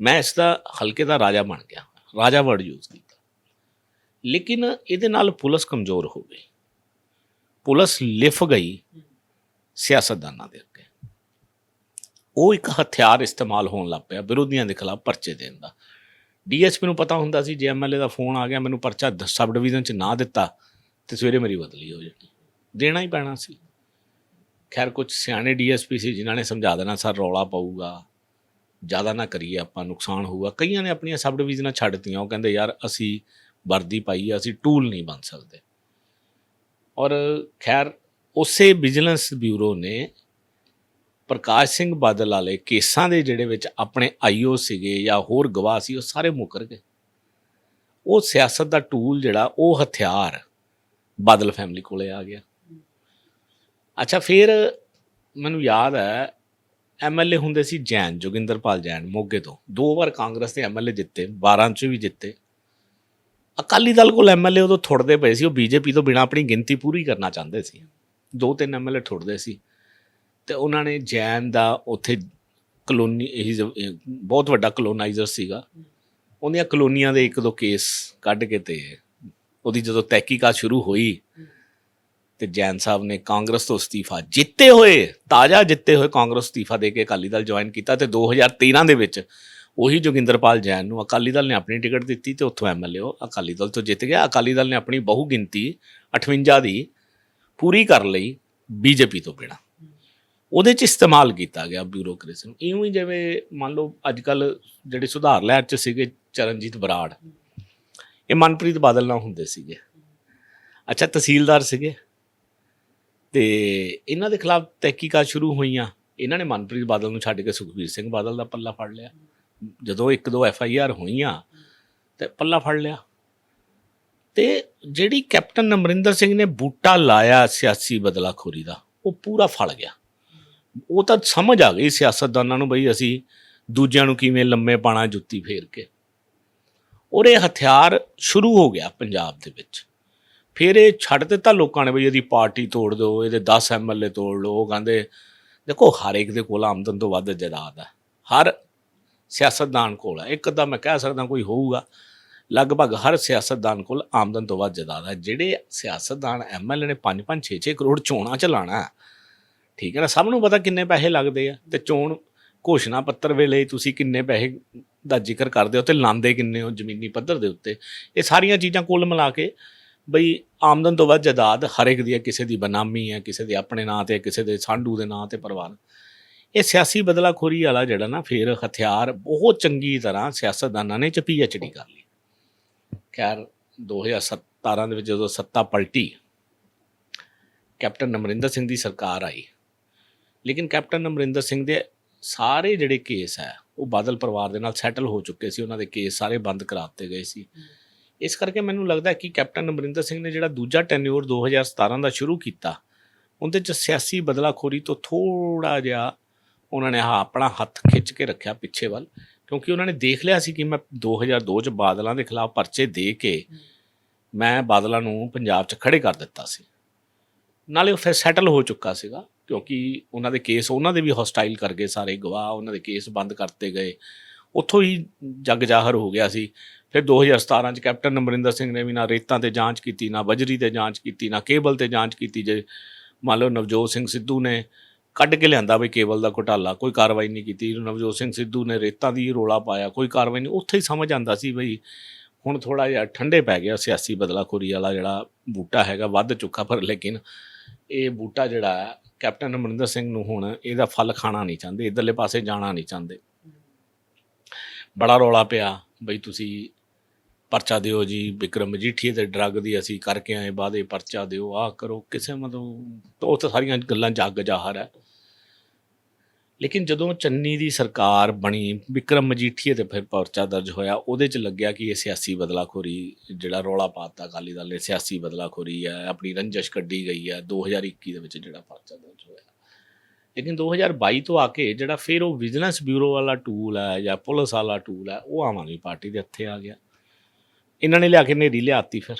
ਮੈਂ ਇਸ ਦਾ ਹਲਕੇ ਦਾ ਰਾਜਾ ਬਣ ਗਿਆ, ਰਾਜਾ ਵਰਡ ਯੂਜ਼ ਕੀਤਾ। ਲੇਕਿਨ ਇਹਦੇ ਨਾਲ ਪੁਲਿਸ ਕਮਜ਼ੋਰ ਹੋ ਗਈ। ਪੁਲਿਸ ਲਿਫ ਗਈ ਸਿਆਸਤਦਾਨਾਂ ਦੇ ਅੱਗੇ। ਉਹ ਇੱਕ ਹਥਿਆਰ ਇਸਤੇਮਾਲ ਹੋਣ ਲੱਗ ਪਿਆ ਵਿਰੋਧੀਆਂ ਦੇ ਖਿਲਾਫ ਪਰਚੇ ਦੇਣ ਦਾ। ਡੀਐਸਪੀ ਨੂੰ ਪਤਾ ਹੁੰਦਾ ਸੀ, ਜੇ ਐਮਐਲਏ ਦਾ ਫੋਨ ਆ ਗਿਆ, ਮੈਨੂੰ ਪਰਚਾ ਦ- ਸਬ ਡਿਵੀਜ਼ਨ ਚ ਨਾ ਦਿੱਤਾ, ਤੇ ਸਵੇਰੇ ਮੇਰੀ ਬਦਲੀ ਹੋ ਜਾਣੀ। ਦੇਣਾ ਹੀ ਪੈਣਾ ਸੀ। ਖੈਰ ਕੁਝ ਸਿਆਣੇ ਡੀਐਸਪੀ ਸੀ, ਜਿਨ੍ਹਾਂ ਨੇ ਸਮਝਾ ਦੇਣਾ, ਸਰ, ਰੌਲਾ ਪਊਗਾ, ਜ਼ਿਆਦਾ ਨਾ ਕਰੀਏ ਆਪਾਂ, ਨੁਕਸਾਨ ਹੋਊਗਾ। ਕਈਆਂ ਨੇ ਆਪਣੀਆਂ ਸਬ ਡਿਵੀਜ਼ਨਾਂ ਛੱਡਤੀਆਂ ਉਹ ਕਹਿੰਦੇ, ਯਾਰ, ਅਸੀਂ ਵਰਦੀ ਪਾਈ ਆ, ਅਸੀਂ ਟੂਲ ਨਹੀਂ ਬਣ ਸਕਦੇ। ਔਰ ਖੈਰ, ਉਸੇ ਵਿਜੀਲੈਂਸ ਬਿਊਰੋ ਨੇ ਪ੍ਰਕਾਸ਼ ਸਿੰਘ ਬਾਦਲ ਵਾਲੇ ਕੇਸਾਂ ਦੇ ਜਿਹੜੇ ਵਿੱਚ ਆਪਣੇ ਆਈਓ ਸੀਗੇ ਜਾਂ ਹੋਰ ਗਵਾਹ ਸੀ, ਉਹ ਸਾਰੇ ਮੁਕਰ ਗਏ। ਉਹ ਸਿਆਸਤ ਦਾ ਟੂਲ ਜਿਹੜਾ, ਉਹ ਹਥਿਆਰ ਬਾਦਲ ਫੈਮਿਲੀ ਕੋਲੇ ਆ ਗਿਆ। ਅੱਛਾ, ਫਿਰ ਮੈਨੂੰ ਯਾਦ ਹੈ ਐਮਐਲਏ ਹੁੰਦੇ ਸੀ ਜੈਨ, ਜੋਗਿੰਦਰਪਾਲ ਜੈਨ, ਮੋਗੇ ਤੋਂ। ਦੋ ਵਾਰ ਕਾਂਗਰਸ ਦੇ ਐਮਐਲਏ ਜਿੱਤੇ 12 ਚ ਵੀ ਜਿੱਤੇ। ਅਕਾਲੀ ਦਲ ਕੋਲ ਐਮਐਲਏ ਉਦੋਂ ਥੁੜਦੇ ਪਏ ਸੀ, ਉਹ ਬੀਜੇਪੀ ਤੋਂ ਬਿਨਾ ਆਪਣੀ ਗਿਣਤੀ ਪੂਰੀ ਕਰਨਾ ਚਾਹੁੰਦੇ ਸੀ। ਦੋ ਤਿੰਨ ਐਮਐਲਏ ਥੁੜਦੇ ਸੀ। ਤੇ ਉਹਨਾਂ ਨੇ ਜੈਨ ਦਾ ਉੱਥੇ ਕਲੋਨੀ, ਇਹ ਬਹੁਤ ਵੱਡਾ ਕਲੋਨਾਈਜ਼ਰ ਸੀਗਾ। ਉਹਦੀਆਂ ਕਲੋਨੀਆਂ ਦੇ ਇੱਕ ਦੋ ਕੇਸ ਕੱਢ ਕੇ ਤੇ ਉਹਦੀ ਜਦੋਂ ਤਹਿਕੀਕਾਤ ਸ਼ੁਰੂ ਹੋਈ ਤੇ ਜੈਨ ਸਾਹਿਬ ਨੇ ਕਾਂਗਰਸ ਤੋਂ ਅਸਤੀਫਾ ਜਿੱਤੇ ਹੋਏ, ਤਾਜ਼ਾ ਜਿੱਤੇ ਹੋਏ ਕਾਂਗਰਸ ਅਸਤੀਫਾ ਦੇ ਕੇ ਅਕਾਲੀ ਦਲ ਜੁਆਇਨ ਕੀਤਾ ਤੇ 2013 ਦੇ ਵਿੱਚ ਉਹੀ ਜੋਗਿੰਦਰਪਾਲ ਜੈਨ ਨੂੰ ਅਕਾਲੀ ਦਲ ਨੇ ਆਪਣੀ ਟਿਕਟ ਦਿੱਤੀ ਤੇ ਉੱਥੋਂ ਐਮਐਲਏ ਉਹ ਅਕਾਲੀ ਦਲ ਤੋਂ ਜਿੱਤ ਗਿਆ। ਅਕਾਲੀ ਦਲ ਨੇ ਆਪਣੀ ਬਹੁ ਗਿਣਤੀ 58 ਦੀ ਪੂਰੀ ਕਰ ਲਈ ਬੀਜੇਪੀ ਤੋਂ ਬਿਨਾਂ। ਉਹਦੇ ਚ ਇਸਤੇਮਾਲ ਕੀਤਾ ਗਿਆ ਬਿਊਰੋਕ੍ਰੇਸੀ ਨੂੰ। ਇਉਂ ਹੀ ਜਿਵੇਂ ਮੰਨ ਲਓ ਅੱਜ ਕੱਲ ਜਿਹੜੇ ਸੁਧਾਰ ਲਹਿਰ ਚ ਸੀਗੇ ਚਰਨਜੀਤ ਬਰਾੜ, ਇਹ ਮਨਪ੍ਰੀਤ ਬਾਦਲ ਨਾਲ ਹੁੰਦੇ ਸੀਗੇ। ਅੱਛਾ, ਤਹਿਸੀਲਦਾਰ ਸੀਗੇ। ਤੇ ਇਹਨਾਂ ਦੇ ਖਿਲਾਫ ਤਹਿਕੀਕਾਤ ਸ਼ੁਰੂ ਹੋਈਆਂ। ਇਹਨਾਂ ਨੇ ਮਨਪ੍ਰੀਤ ਬਾਦਲ ਨੂੰ ਛੱਡ ਕੇ ਸੁਖਬੀਰ ਸਿੰਘ ਬਾਦਲ ਦਾ ਪੱਲਾ ਫੜ ਲਿਆ। ਜਦੋਂ ਇੱਕ ਦੋ ਐਫ ਆਈ ਆਰ ਹੋਈਆਂ, ਤੇ ਪੱਲਾ ਫੜ ਲਿਆ। ਤੇ ਜਿਹੜੀ ਕੈਪਟਨ ਅਮਰਿੰਦਰ ਸਿੰਘ ਨੇ ਬੂਟਾ ਲਾਇਆ ਸਿਆਸੀ ਬਦਲਾਖੋਰੀ ਦਾ, ਉਹ ਪੂਰਾ ਫੜ ਗਿਆ। ਉਹ ਤਾਂ ਸਮਝ ਆ ਗਈ ਸਿਆਸਤਦਾਨਾਂ ਨੂੰ ਬਈ ਅਸੀਂ ਦੂਜਿਆਂ ਨੂੰ ਕਿਵੇਂ ਲੰਮੇ ਪਾਣਾ ਜੁੱਤੀ ਫੇਰ ਕੇ। ਔਰ ਇਹ ਹਥਿਆਰ ਸ਼ੁਰੂ ਹੋ ਗਿਆ ਪੰਜਾਬ ਦੇ ਵਿੱਚ। ਫਿਰ ਇਹ ਛੱਡ ਦਿੱਤਾ ਲੋਕਾਂ ਨੇ ਬਈ ਇਹਦੀ ਪਾਰਟੀ ਤੋੜ ਦਿਓ, ਇਹਦੇ 10 ਐਮਐਲਏ ਤੋੜ ਲਓ, ਉਹ ਕਹਿੰਦੇ, ਦੇਖੋ ਹਰ ਇੱਕ ਦੇ ਕੋਲ ਆਮਦਨ ਤੋਂ ਵੱਧ ਜਾਇਦਾਦ ਹੈ ਹਰ ਸਿਆਸਤਦਾਨ ਕੋਲ ਹੈ ਇੱਕ ਅੱਧਾ ਮੈਂ ਕਹਿ ਸਕਦਾ ਕੋਈ ਹੋਊਗਾ, ਲਗਭਗ ਹਰ ਸਿਆਸਤਦਾਨ ਕੋਲ ਆਮਦਨ ਤੋਂ ਵੱਧ ਜਾਇਦਾਦ ਹੈ ਜਿਹੜੇ ਸਿਆਸਤਦਾਨ ਐਮਐਲਏ ਨੇ 5-5 6-6 ਕਰੋੜ ਚੋਣਾਂ ਚ ਲਾਣਾ ਠੀਕ ਹੈ ਨਾ, ਸਭ ਨੂੰ ਪਤਾ ਕਿੰਨੇ ਪੈਸੇ ਲੱਗਦੇ ਆ ਤੇ ਚੋਣ ਘੋਸ਼ਣਾ ਪੱਤਰ ਵੇਲੇ ਤੁਸੀਂ ਕਿੰਨੇ ਪੈਸੇ ਦਾ ਜ਼ਿਕਰ ਕਰਦੇ ਹੋ ਤੇ ਲਾਂਦੇ ਕਿੰਨੇ ਹੋ ਜ਼ਮੀਨੀ ਪੱਧਰ ਦੇ ਉੱਤੇ। ਇਹ ਸਾਰੀਆਂ ਚੀਜ਼ਾਂ ਕੁੱਲ ਮਿਲਾ ਕੇ ਬਈ ਆਮਦਨ ਤੋਂ ਵੱਧ ਜਾਇਦਾਦ ਹਰ ਇੱਕ ਦੀ ਹੈ, ਕਿਸੇ ਦੀ ਬਨਾਮੀ ਹੈ, ਕਿਸੇ ਦੇ ਆਪਣੇ ਨਾਂ ਤੇ, ਕਿਸੇ ਦੇ ਸਾਂਢੂ ਦੇ ਨਾਂ ਤੇ ਪਰਿਵਾਰ। ਇਹ ਸਿਆਸੀ ਬਦਲਾਖੋਰੀ ਵਾਲਾ ਜਿਹੜਾ ਨਾ ਫਿਰ ਹਥਿਆਰ ਬਹੁਤ ਚੰਗੀ ਤਰ੍ਹਾਂ ਸਿਆਸਤਦਾਨਾਂ ਨੇ ਚ ਪੀਐਚਡੀ ਕਰ ਲਈ। ਖੈਰ 2017 ਦੇ ਵਿੱਚ ਜਦੋਂ ਸੱਤਾ ਪਲਟੀ, ਕੈਪਟਨ ਅਮਰਿੰਦਰ ਸਿੰਘ ਦੀ ਸਰਕਾਰ ਆਈ ਲੇਕਿਨ ਕੈਪਟਨ ਅਮਰਿੰਦਰ ਸਿੰਘ ਦੇ ਸਾਰੇ ਜਿਹੜੇ ਕੇਸ ਹੈ, ਉਹ ਬਾਦਲ ਪਰਿਵਾਰ ਦੇ ਨਾਲ ਸੈਟਲ ਹੋ ਚੁੱਕੇ ਸੀ, ਉਹਨਾਂ ਦੇ ਕੇਸ ਸਾਰੇ ਬੰਦ ਕਰਾ ਦਿੱਤੇ ਗਏ ਸੀ। ਇਸ ਕਰਕੇ ਮੈਨੂੰ ਲੱਗਦਾ ਕਿ ਕੈਪਟਨ ਅਮਰਿੰਦਰ ਸਿੰਘ ਨੇ ਜਿਹੜਾ ਦੂਜਾ ਟੈਨਿਓਰ 2017 ਦਾ ਸ਼ੁਰੂ ਕੀਤਾ, ਉਹਦੇ ਚ ਸਿਆਸੀ ਬਦਲਾਖੋਰੀ ਤੋਂ ਥੋੜਾ ਜਿਹਾ ਉਹਨਾਂ ਨੇ ਆਹ ਆਪਣਾ ਹੱਥ ਖਿੱਚ ਕੇ ਰੱਖਿਆ ਪਿੱਛੇ ਵੱਲ, ਕਿਉਂਕਿ ਉਹਨਾਂ ਨੇ ਦੇਖ ਲਿਆ ਸੀ ਕਿ ਮੈਂ 2002 ਚ ਬਾਦਲਾਂ ਦੇ ਖਿਲਾਫ ਪਰਚੇ ਦੇ ਕੇ ਮੈਂ ਬਾਦਲਾਂ ਨੂੰ ਪੰਜਾਬ 'ਚ ਖੜੇ ਕਰ ਦਿੱਤਾ ਸੀ। ਨਾਲੇ ਉਹ ਫਿਰ ਸੈਟਲ ਹੋ ਚੁੱਕਾ ਸੀਗਾ। ਕਿਉਂਕਿ ਉਹਨਾਂ ਦੇ ਕੇਸ, ਉਹਨਾਂ ਦੇ ਵੀ ਹੌਸਟਾਈਲ ਕਰ ਗਏ ਸਾਰੇ ਗਵਾਹ, ਉਹਨਾਂ ਦੇ ਕੇਸ ਬੰਦ ਕਰਤੇ ਗਏ। ਉੱਥੋਂ ਹੀ ਜੱਗ ਜ਼ਾਹਰ ਹੋ ਗਿਆ ਸੀ। ਫਿਰ 2017 ਚ ਕੈਪਟਨ ਅਮਰਿੰਦਰ ਸਿੰਘ ਨੇ ਵੀ ਨਾ ਰੇਤਾਂ ਤੇ ਜਾਂਚ ਕੀਤੀ, ਨਾ ਬਜਰੀ ਤੇ ਜਾਂਚ ਕੀਤੀ, ਨਾ ਕੇਬਲ ਤੇ ਜਾਂਚ ਕੀਤੀ ਜੇ। ਮੰਨ ਲਓ ਨਵਜੋਤ ਸਿੰਘ ਸਿੱਧੂ ਨੇ ਕੱਢ ਕੇ ਲਿਆਂਦਾ ਵੀ ਕੇਬਲ ਦਾ ਘੁਟਾਲਾ, ਕੋਈ ਕਾਰਵਾਈ ਨਹੀਂ ਕੀਤੀ। ਨਵਜੋਤ ਸਿੰਘ ਸਿੱਧੂ ਨੇ ਰੇਤਾਂ ਦੀ ਰੋਲਾ ਪਾਇਆ, ਕੋਈ ਕਾਰਵਾਈ ਨਹੀਂ। ਉੱਥੇ ਹੀ ਸਮਝ ਆਂਦਾ ਸੀ ਬਈ ਹੁਣ ਥੋੜਾ ਜਿਹਾ ਠੰਡੇ ਪੈ ਗਿਆ ਸਿਆਸੀ ਬਦਲਾਖੋਰੀ ਵਾਲਾ ਜਿਹੜਾ ਬੂਟਾ ਹੈਗਾ, ਵੱਧ ਚੁੱਕਾ ਪਰ ਲੇਕਿਨ ਇਹ ਬੂਟਾ ਜਿਹੜਾ ਕੈਪਟਨ ਅਮਰਿੰਦਰ ਸਿੰਘ ਨੂੰ ਹੁਣ ਇਹਦਾ ਫਲ ਖਾਣਾ ਨਹੀਂ ਚਾਹੁੰਦੇ, ਇਧਰਲੇ ਪਾਸੇ ਜਾਣਾ ਨਹੀਂ ਚਾਹੁੰਦੇ। ਬੜਾ ਰੌਲਾ ਪਿਆ ਬਈ ਤੁਸੀਂ ਪਰਚਾ ਦਿਓ ਜੀ, ਵਿਕਰਮ ਮਜੀਠੀਏ ਦੇ ਡਰੱਗ ਦੀ ਅਸੀਂ ਕਰਕੇ ਆਏ ਬਾਅਦੇ ਪਰਚਾ ਦਿਓ, ਆਹ ਕਰੋ ਕਿਸੇ ਮਤਲਬ ਉਹ ਤਾਂ ਸਾਰੀਆਂ ਗੱਲਾਂ ਜੱਗ ਜਾਹਰ ਹੈ। ਲੇਕਿਨ ਜਦੋਂ ਚੰਨੀ ਦੀ ਸਰਕਾਰ ਬਣੀ, ਵਿਕਰਮ ਮਜੀਠੀਏ ਤੇ ਫਿਰ ਪਰਚਾ ਦਰਜ ਹੋਇਆ, ਉਹਦੇ ਚ ਲੱਗਿਆ ਕਿ ਇਹ ਸਿਆਸੀ ਬਦਲਾਖੋਰੀ, ਜਿਹੜਾ ਰੌਲਾ ਪਾਤਾ ਅਕਾਲੀ ਦਲ ਨੇ, ਸਿਆਸੀ ਬਦਲਾਖੋਰੀ ਹੈ, ਆਪਣੀ ਰੰਜਸ਼ ਕੱਢੀ ਗਈ ਹੈ 2021 ਦੇ ਵਿੱਚ ਜਿਹੜਾ ਪਰਚਾ ਦਰਜ ਹੋਇਆ। ਲੇਕਿਨ 2022 ਤੋਂ ਆ ਕੇ ਜਿਹੜਾ ਫਿਰ ਉਹ ਵਿਜੀਲੈਂਸ ਬਿਊਰੋ ਵਾਲਾ ਟੂਲ ਹੈ ਜਾਂ ਪੁਲਿਸ ਵਾਲਾ ਟੂਲ ਹੈ, ਉਹ ਆਮ ਆਦਮੀ ਪਾਰਟੀ ਦੇ ਹੱਥੇ ਆ ਗਿਆ। ਇਹਨਾਂ ਨੇ ਲਿਆ ਕੇ ਨੇਰੀ ਲਿਆਤੀ ਫਿਰ।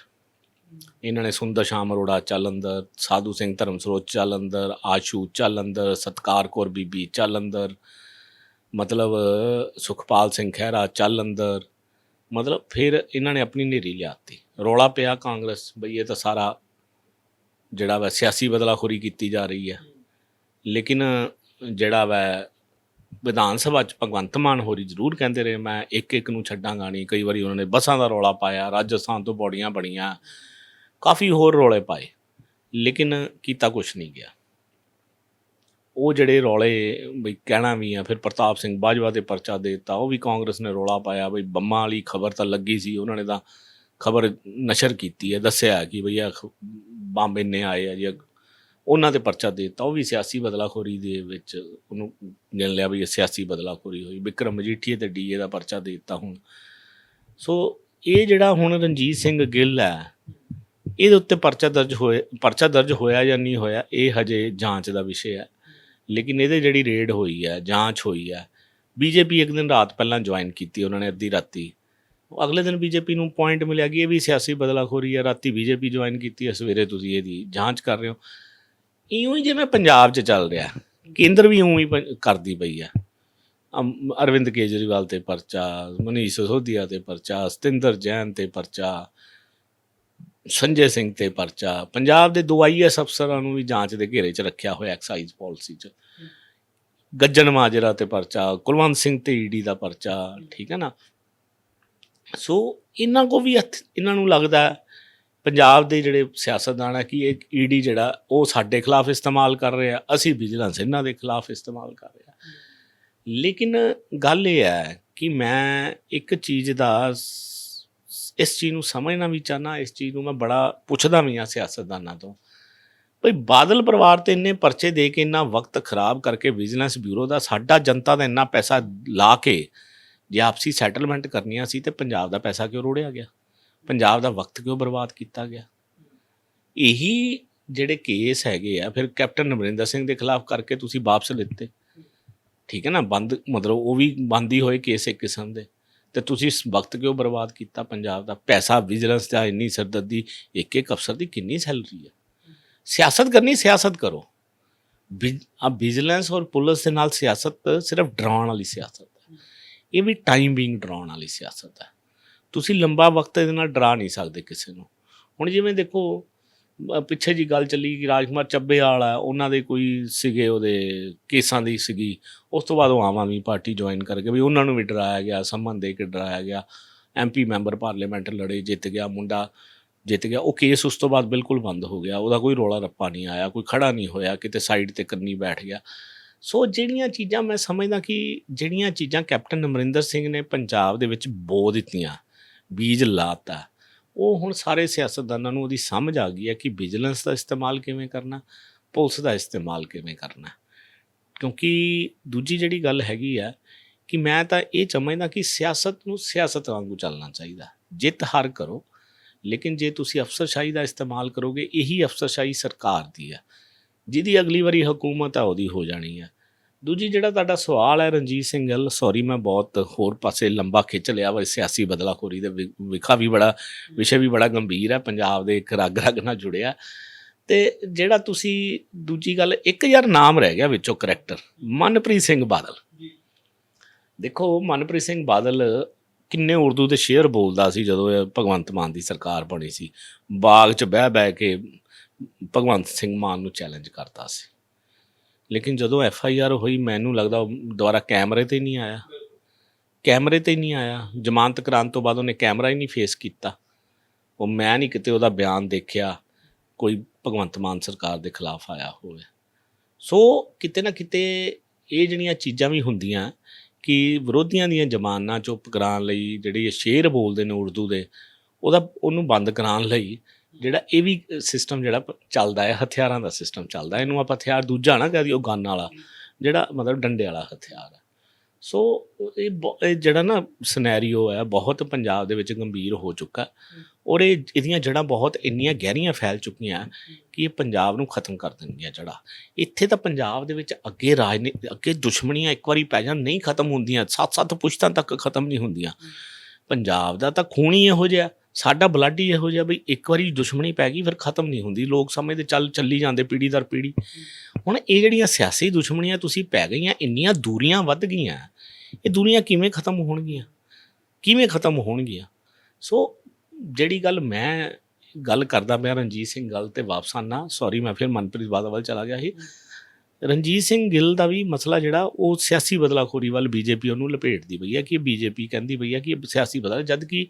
ਇਹਨਾਂ ਨੇ ਸੁੰਦਰ ਸ਼ਾਮ ਅਰੋੜਾ ਚੱਲ ਅੰਦਰ, ਸਾਧੂ ਸਿੰਘ ਧਰਮਸਰੋਤ ਚੱਲ ਅੰਦਰ, ਆਸ਼ੂ ਚੱਲ ਅੰਦਰ, ਸਤਕਾਰ ਕੌਰ ਬੀਬੀ ਚੱਲ ਅੰਦਰ, ਮਤਲਬ, ਸੁਖਪਾਲ ਸਿੰਘ ਖਹਿਰਾ ਚੱਲ ਅੰਦਰ, ਮਤਲਬ ਫਿਰ ਇਹਨਾਂ ਨੇ ਆਪਣੀ ਨੇਰੀ ਲਿਆਤੀ। ਰੌਲਾ ਪਿਆ ਕਾਂਗਰਸ, ਬਈ ਇਹ ਤਾਂ ਸਾਰਾ ਜਿਹੜਾ ਵਾ ਸਿਆਸੀ ਬਦਲਾਖੋਰੀ ਕੀਤੀ ਜਾ ਰਹੀ ਹੈ। ਲੇਕਿਨ ਜਿਹੜਾ ਵਾ ਵਿਧਾਨ ਸਭਾ ਚ ਭਗਵੰਤ ਮਾਨ ਹੋਰੀ ਜ਼ਰੂਰ ਕਹਿੰਦੇ ਰਹੇ, ਮੈਂ ਇੱਕ ਇੱਕ ਨੂੰ ਛੱਡਾਂਗਾ ਨਹੀਂ। ਕਈ ਵਾਰੀ ਉਹਨਾਂ ਨੇ ਬੱਸਾਂ ਦਾ ਰੌਲਾ ਪਾਇਆ, ਰਾਜਸਥਾਨ ਤੋਂ ਬੋਡੀਆਂ ਬਣੀਆਂ ਕਾਫੀ ਹੋਰ ਰੌਲੇ ਪਾਏ, ਲੇਕਿਨ ਕੀਤਾ ਕੁਛ ਨਹੀਂ ਗਿਆ। ਉਹ ਜਿਹੜੇ ਰੌਲੇ ਬਈ ਕਹਿਣਾ ਵੀ ਆ, ਫਿਰ ਪ੍ਰਤਾਪ ਸਿੰਘ ਬਾਜਵਾ 'ਤੇ ਪਰਚਾ ਦੇ ਦਿੱਤਾ, ਉਹ ਵੀ ਕਾਂਗਰਸ ਨੇ ਰੌਲਾ ਪਾਇਆ, ਬਈ ਬੰਮਾਂ ਵਾਲੀ ਖਬਰ ਤਾਂ ਲੱਗੀ ਸੀ, ਉਹਨਾਂ ਨੇ ਤਾਂ ਖਬਰ ਨਸ਼ਰ ਕੀਤੀ ਹੈ, ਦੱਸਿਆ ਕਿ ਬਈ ਆ ਬੰਬ ਇੰਨੇ ਆਏ ਆ ਜੀ ਉਹਨਾਂ ਤੇ ਪਰਚਾ ਦੇ ਦਿੱਤਾ, ਉਹ ਵੀ ਸਿਆਸੀ ਬਦਲਾਖੋਰੀ ਦੇ ਵਿੱਚ ਉਹਨੂੰ ਗਿਣ ਲਿਆ ਵੀ ਸਿਆਸੀ ਬਦਲਾਖੋਰੀ ਹੋਈ। ਵਿਕਰਮ ਮਜੀਠੀਏ ਤੇ ਡੀਏ ਦਾ ਪਰਚਾ ਦੇ ਦਿੱਤਾ ਹੁਣ। ਸੋ ਇਹ ਜਿਹੜਾ ਹੁਣ ਰਣਜੀਤ ਸਿੰਘ ਗਿੱਲ ਹੈ ਇਹਦੇ ਉੱਤੇ ਪਰਚਾ ਦਰਜ ਹੋਏ, ਪਰਚਾ ਦਰਜ ਹੋਇਆ ਜਾਂ ਨਹੀਂ ਹੋਇਆ, ਇਹ ਹਜੇ ਜਾਂਚ ਦਾ ਵਿਸ਼ੇ ਹੈ। ਲੇਕਿਨ ਇਹਦੇ ਜਿਹੜੀ ਰੇਡ ਹੋਈ ਹੈ, ਜਾਂਚ ਹੋਈ ਹੈ ਬੀਜੇਪੀ ਇੱਕ ਦਿਨ ਰਾਤ ਪਹਿਲਾਂ ਜੁਆਇਨ ਕੀਤੀ, ਉਹਨਾਂ ਨੇ ਅੱਧੀ ਰਾਤੀ। ਅਗਲੇ ਦਿਨ ਬੀਜੇਪੀ ਨੂੰ ਪੁਆਇੰਟ ਮਿਲਿਆ ਕਿ ਇਹ ਵੀ ਸਿਆਸੀ ਬਦਲਾਖੋਰੀ ਹੈ, ਰਾਤੀ ਬੀਜੇਪੀ ਜੁਆਇਨ ਕੀਤੀ ਹੈ, ਸਵੇਰੇ ਤੁਸੀਂ ਇਹਦੀ ਜਾਂਚ ਕਰ ਰਹੇ ਹੋ। ਇਉਂ ਹੀ ਜਿਵੇਂ ਪੰਜਾਬ 'ਚ ਚੱਲ ਰਿਹਾ, ਕੇਂਦਰ ਵੀ ਇਉਂ ਹੀ ਪ- ਕਰਦੀ ਪਈ ਆ ਅਰਵਿੰਦ ਕੇਜਰੀਵਾਲ ਤੇ ਪਰਚਾ, ਮਨੀਸ਼ ਸਿਸੋਦੀਆ ਤੇ ਪਰਚਾ, ਸਤਿੰਦਰ ਜੈਨ ਤੇ ਪਰਚਾ ਸੰਜੇ ਸਿੰਘ ਤੇ ਪਰਚਾ। ਪੰਜਾਬ ਦੇ ਦੋ ਆਈਐਸ ਅਫਸਰਾਂ ਨੂੰ ਵੀ ਜਾਂਚ ਦੇ ਘੇਰੇ 'ਚ ਰੱਖਿਆ ਹੋਇਆ ਐਕਸਾਈਜ਼ ਪਾਲਿਸੀ 'ਚ। ਗੱਜਣ ਮਾਜਰਾ ਤੇ ਪਰਚਾ, ਕੁਲਵੰਤ ਸਿੰਘ ਤੇ ਈਡੀ ਦਾ ਪਰਚਾ, ਠੀਕ ਹੈ ਨਾ? ਸੋ ਇਹਨਾਂ ਕੋ ਵੀ ਹੱਥ- ਇਹਨਾਂ ਨੂੰ ਲੱਗਦਾ ਪੰਜਾਬ ਦੇ ਜਿਹੜੇ ਸਿਆਸਤਦਾਨ ਹੈ ਕਿ ਇਹ ਈਡੀ ਜਿਹੜਾ, ਉਹ ਸਾਡੇ ਖਿਲਾਫ ਇਸਤੇਮਾਲ ਕਰ ਰਿਹਾ, ਅਸੀਂ ਵਿਜੀਲੈਂਸ ਇਹਨਾਂ ਦੇ ਖਿਲਾਫ ਇਸਤੇਮਾਲ ਕਰ ਰਿਹਾ। ਲੇਕਿਨ ਗੱਲ ਇਹ ਹੈ ਕਿ ਮੈਂ ਇੱਕ ਚੀਜ਼ ਦਾ ਇਸ ਚੀਜ਼ ਨੂੰ ਸਮਝਣਾ ਵੀ ਚਾਹਨਾ ਇਸ ਚੀਜ਼ ਨੂੰ ਮੈਂ ਬੜਾ ਪੁੱਛਦਾ ਵੀ ਆ ਸਿਆਸਤਦਾਨਾਂ ਤੋਂ। ਭਈ ਬਾਦਲ ਪਰਿਵਾਰ ਤੇ ਇੰਨੇ ਪਰਚੇ ਦੇ ਕੇ ਇੰਨਾ ਵਕਤ ਖਰਾਬ ਕਰਕੇ ਵਿਜੀਲੈਂਸ ਬਿਊਰੋ ਦਾ ਸਾਡਾ ਜਨਤਾ ਦਾ ਇੰਨਾ ਪੈਸਾ ਲਾ ਕੇ ਜੇ ਆਪਸੀ ਸੈਟਲਮੈਂਟ ਕਰਨੀਆਂ ਸੀ ਤੇ ਪੰਜਾਬ ਦਾ ਪੈਸਾ ਕਿਉਂ ਰੋੜਿਆ ਗਿਆ? ਪੰਜਾਬ ਦਾ ਵਕਤ ਕਿਉਂ ਬਰਬਾਦ ਕੀਤਾ ਗਿਆ? ਇਹੀ ਜਿਹੜੇ ਕੇਸ ਹੈਗੇ ਆ, ਫਿਰ ਕੈਪਟਨ ਅਮਰਿੰਦਰ ਸਿੰਘ ਦੇ ਖਿਲਾਫ ਕਰਕੇ ਤੁਸੀਂ ਵਾਪਸ ਲਿੱਤੇ। ਠੀਕ ਹੈ ਨਾ? ਬੰਦ, ਮਤਲਬ ਉਹ ਵੀ ਬੰਦੀ ਹੋਏ ਕੇਸ ਇੱਕ ਕਿਸਮ ਦੇ। ਤੇ ਤੁਸੀਂ ਇਸ ਵਕਤ ਕਿਉਂ ਬਰਬਾਦ ਕੀਤਾ ਪੰਜਾਬ ਦਾ? ਪੈਸਾ ਵਿਜੀਲੈਂਸ ਦਾ ਇੰਨੀ ਸਰਦਰਦੀ ਇੱਕ ਇੱਕ ਅਫਸਰ ਦੀ ਕਿੰਨੀ ਸੈਲਰੀ ਹੈ? ਸਿਆਸਤ ਕਰਨੀ, ਸਿਆਸਤ ਕਰੋ। ਆ ਵਿਜੀਲੈਂਸ ਔਰ ਪੁਲਿਸ ਦੇ ਨਾਲ ਸਿਆਸਤ ਸਿਰਫ ਡਰਾਉਣ ਵਾਲੀ ਸਿਆਸਤ ਹੈ। ਇਹ ਵੀ ਟਾਈਮ ਬੀਇੰਗ ਡਰਾਉਣ ਵਾਲੀ ਸਿਆਸਤ ਹੈ। ਤੁਸੀਂ ਲੰਬਾ ਵਕਤ ਇਹਦੇ ਨਾਲ ਡਰਾ ਨਹੀਂ ਸਕਦੇ ਕਿਸੇ ਨੂੰ। ਹੁਣ ਜਿਵੇਂ ਦੇਖੋ ਪਿੱਛੇ ਜੀ ਗੱਲ ਚੱਲੀ ਕਿ ਰਾਜਕੁਮਾਰ ਚੱਬੇ ਵਾਲਾ, ਉਹਨਾਂ ਦੇ ਕੋਈ ਸੀਗੇ ਉਹਦੇ ਕੇਸਾਂ ਦੀ ਸੀਗੀ। ਉਸ ਤੋਂ ਬਾਅਦ ਉਹ ਆਮ ਆਦਮੀ ਪਾਰਟੀ ਜੁਆਇਨ ਕਰਕੇ ਵੀ ਉਹਨਾਂ ਨੂੰ ਵੀ ਡਰਾਇਆ ਗਿਆ, ਸੰਮਨ ਦੇ ਕੇ ਡਰਾਇਆ ਗਿਆ। ਐਮਪੀ ਮੈਂਬਰ ਪਾਰਲੀਮੈਂਟ ਲੜੇ, ਜਿੱਤ ਗਿਆ ਮੁੰਡਾ, ਜਿੱਤ ਗਿਆ। ਉਹ ਕੇਸ ਉਸ ਤੋਂ ਬਾਅਦ ਬਿਲਕੁਲ ਬੰਦ ਹੋ ਗਿਆ। ਉਹਦਾ ਕੋਈ ਰੋਲਾ ਰੱਪਾ ਨਹੀਂ ਆਇਆ, ਕੋਈ ਖੜਾ ਨਹੀਂ ਹੋਇਆ, ਕਿਤੇ ਸਾਈਡ ਤੇ ਕਰਨੀ ਬੈਠ ਗਿਆ। ਸੋ ਜਿਹੜੀਆਂ ਚੀਜ਼ਾਂ ਮੈਂ ਸਮਝਦਾ ਕਿ ਜਿਹੜੀਆਂ ਚੀਜ਼ਾਂ ਕੈਪਟਨ ਅਮਰਿੰਦਰ ਸਿੰਘ ਨੇ ਪੰਜਾਬ ਦੇ ਵਿੱਚ ਬੋ ਦਿੱਤੀਆਂ, ਬੀਜ ਲਾਤਾ ਉਹ ਹੁਣ ਸਾਰੇ ਸਿਆਸਤਦਾਨਾਂ ਨੂੰ ਉਹਦੀ ਸਮਝ ਆ ਗਈ ਹੈ ਕਿ ਵਿਜੀਲੈਂਸ ਦਾ ਇਸਤੇਮਾਲ ਕਿਵੇਂ ਕਰਨਾ, ਪੁਲਿਸ ਦਾ ਇਸਤੇਮਾਲ ਕਿਵੇਂ ਕਰਨਾ। ਕਿਉਂਕਿ ਦੂਜੀ ਜਿਹੜੀ ਗੱਲ ਹੈਗੀ ਆ ਕਿ ਮੈਂ ਤਾਂ ਇਹ ਸਮਝਦਾ ਕਿ ਸਿਆਸਤ ਨੂੰ ਸਿਆਸਤ ਵਾਂਗੂ ਚੱਲਣਾ ਚਾਹੀਦਾ। ਜਿੱਤ ਹਾਰ ਕਰੋ, ਲੇਕਿਨ ਜੇ ਤੁਸੀਂ ਅਫਸਰਸ਼ਾਹੀ ਦਾ ਇਸਤੇਮਾਲ ਕਰੋਗੇ, ਇਹੀ ਅਫਸਰਸ਼ਾਹੀ ਸਰਕਾਰ ਦੀ ਆ। ਜਿਹਦੀ ਅਗਲੀ ਵਾਰੀ ਹਕੂਮਤ ਆ, ਉਹਦੀ ਹੋ ਜਾਣੀ ਆ। ਦੂਜੀ ਜਿਹੜਾ ਤੁਹਾਡਾ ਸਵਾਲ ਹੈ ਰਣਜੀਤ ਸਿੰਘ ਗੱਲ ਸੌਰੀ ਮੈਂ ਬਹੁਤ ਹੋਰ ਪਾਸੇ ਲੰਬਾ ਖਿੱਚ ਲਿਆ ਵਾ ਸਿਆਸੀ ਬਦਲਾਖੋਰੀ ਦੇ ਵਿਖਾ ਵੀ ਬੜਾ ਵਿਸ਼ੇ ਵੀ ਬੜਾ ਗੰਭੀਰ ਹੈ ਪੰਜਾਬ ਦੇ ਇੱਕ ਰਗ ਰਗ ਨਾਲ ਜੁੜਿਆ। ਤੇ ਜਿਹੜਾ ਤੁਸੀਂ ਦੂਜੀ ਗੱਲ ਇੱਕ ਯਾਰ ਨਾਮ ਰਹਿ ਗਿਆ ਵਿੱਚੋਂ ਕਰੈਕਟਰ ਮਨਪ੍ਰੀਤ ਸਿੰਘ ਬਾਦਲ। ਦੇਖੋ ਮਨਪ੍ਰੀਤ ਸਿੰਘ ਬਾਦਲ ਕਿੰਨੇ ਉਰਦੂ ਦੇ ਸ਼ੇਅਰ ਬੋਲਦਾ ਸੀ ਜਦੋਂ ਭਗਵੰਤ ਮਾਨ ਦੀ ਸਰਕਾਰ ਬਣੀ ਸੀ। ਬਾਗ 'ਚ ਬਹਿ ਬਹਿ ਕੇ ਭਗਵੰਤ ਸਿੰਘ ਮਾਨ ਨੂੰ ਚੈਲੰਜ ਕਰਦਾ ਸੀ। ਲੇਕਿਨ ਜਦੋਂ ਐਫ ਆਈ ਆਰ ਹੋਈ, ਮੈਨੂੰ ਲੱਗਦਾ ਉਹ ਦੁਬਾਰਾ ਕੈਮਰੇ ਤੇ ਨਹੀਂ ਆਇਆ। ਕੈਮਰੇ ਤੇ ਨਹੀਂ ਆਇਆ। ਜ਼ਮਾਨਤ ਕਰਾਉਣ ਤੋਂ ਬਾਅਦ ਉਹਨੇ ਕੈਮਰਾ ਹੀ ਨਹੀਂ ਫੇਸ ਕੀਤਾ। ਉਹ ਮੈਂ ਨਹੀਂ ਕਿਤੇ ਉਹਦਾ ਬਿਆਨ ਦੇਖਿਆ, ਕੋਈ ਭਗਵੰਤ ਮਾਨ ਸਰਕਾਰ ਦੇ ਖਿਲਾਫ ਆਇਆ ਹੋਵੇ। ਸੋ ਕਿਤੇ ਨਾ ਕਿਤੇ ਇਹ ਜਿਹੜੀਆਂ ਚੀਜ਼ਾਂ ਵੀ ਹੁੰਦੀਆਂ ਕਿ ਵਿਰੋਧੀਆਂ ਦੀਆਂ ਜ਼ਮਾਨਾਂ ਚੁੱਪ ਕਰਾਉਣ ਲਈ ਜਿਹੜੀ ਇਹ ਸ਼ੇਰ ਬੋਲਦੇ ਨੇ ਉਰਦੂ ਦੇ, ਉਹਦਾ ਉਹਨੂੰ ਬੰਦ ਕਰਾਉਣ ਲਈ ਜਿਹੜਾ ਇਹ ਵੀ ਸਿਸਟਮ ਜਿਹੜਾ ਪ- ਚੱਲਦਾ ਹੈ, ਹਥਿਆਰਾਂ ਦਾ ਸਿਸਟਮ ਚੱਲਦਾ ਇਹਨੂੰ ਆਪਾਂ ਹਥਿਆਰ ਦੂਜਾ ਨਾ ਕਹਦੀ ਉਹ ਗਨ ਵਾਲਾ, ਜਿਹੜਾ ਮਤਲਬ ਡੰਡੇ ਵਾਲਾ ਹਥਿਆਰ ਹੈ। ਸੋ, ਇਹ ਬਹੁ- ਇਹ ਜਿਹੜਾ ਨਾ ਸਿਨੈਰੀਓ ਹੈ, ਬਹੁਤ ਪੰਜਾਬ ਦੇ ਵਿੱਚ ਗੰਭੀਰ ਹੋ ਚੁੱਕਾ ਔਰ ਇਹ ਇਹਦੀਆਂ ਜੜ੍ਹਾਂ ਬਹੁਤ ਇੰਨੀਆਂ ਗਹਿਰੀਆਂ ਫੈਲ ਚੁੱਕੀਆਂ ਕਿ ਇਹ ਪੰਜਾਬ ਨੂੰ ਖਤਮ ਕਰ ਦੇਣਗੀਆਂ ਜੜ੍ਹਾਂ। ਇੱਥੇ ਤਾਂ ਪੰਜਾਬ ਦੇ ਵਿੱਚ ਅੱਗੇ ਰਾਜਨੀਤੀ ਅੱਗੇ ਦੁਸ਼ਮਣੀਆਂ ਇੱਕ ਵਾਰੀ ਪੈ ਜਾਣ, ਨਹੀਂ ਖਤਮ ਹੁੰਦੀਆਂ ਸੱਤ ਸੱਤ ਪੁਸ਼ਤਾਂ ਤੱਕ ਖਤਮ ਨਹੀਂ ਹੁੰਦੀਆਂ। ਪੰਜਾਬ ਦਾ ਤਾਂ ਖੂਨ ਹੀ ਇਹੋ ਜਿਹਾ ਸਾਡਾ ਬਲੱਡ ਹੀ ਇਹੋ ਜਿਹਾ ਵੀ ਇੱਕ ਵਾਰੀ ਦੁਸ਼ਮਣੀ ਪੈ ਗਈ, ਫਿਰ ਖਤਮ ਨਹੀਂ ਹੁੰਦੀ। ਲੋਕ ਸਮਝਦੇ, ਚੱਲ ਚੱਲੀ ਜਾਂਦੇ ਪੀੜੀ ਦਰ ਪੀੜੀ ਹੁਣ ਇਹ ਜਿਹੜੀਆਂ ਸਿਆਸੀ ਦੁਸ਼ਮਣੀਆਂ ਤੁਸੀਂ ਪੈ ਗਈਆਂ, ਇੰਨੀਆਂ ਦੂਰੀਆਂ ਵੱਧ ਗਈਆਂ, ਇਹ ਦੂਰੀਆਂ ਕਿਵੇਂ ਖਤਮ ਹੋਣਗੀਆਂ? ਕਿਵੇਂ ਖਤਮ ਹੋਣਗੀਆਂ? ਸੋ ਜਿਹੜੀ ਗੱਲ ਮੈਂ ਗੱਲ ਕਰਦਾ ਪਿਆ ਰਣਜੀਤ ਸਿੰਘ ਗੱਲ ਤੇ ਵਾਪਸ ਆਨਾ ਸੌਰੀ ਮੈਂ ਫਿਰ ਮਨਪ੍ਰੀਤ ਬਾਦਲ ਵੱਲ ਚਲਾ ਗਿਆ ਸੀ। ਰਣਜੀਤ ਸਿੰਘ ਗਿੱਲ ਦਾ ਵੀ ਮਸਲਾ ਜਿਹੜਾ, ਉਹ ਸਿਆਸੀ ਬਦਲਾਖੋਰੀ ਵੱਲ ਬੀਜੇਪੀ ਉਹਨੂੰ ਲਪੇਟਦੀ ਪਈ ਹੈ ਕਿ ਬੀਜੇਪੀ ਕਹਿੰਦੀ ਪਈ ਹੈ ਕਿ ਇਹ ਸਿਆਸੀ ਬਦਲਾ ਜਦ ਕਿ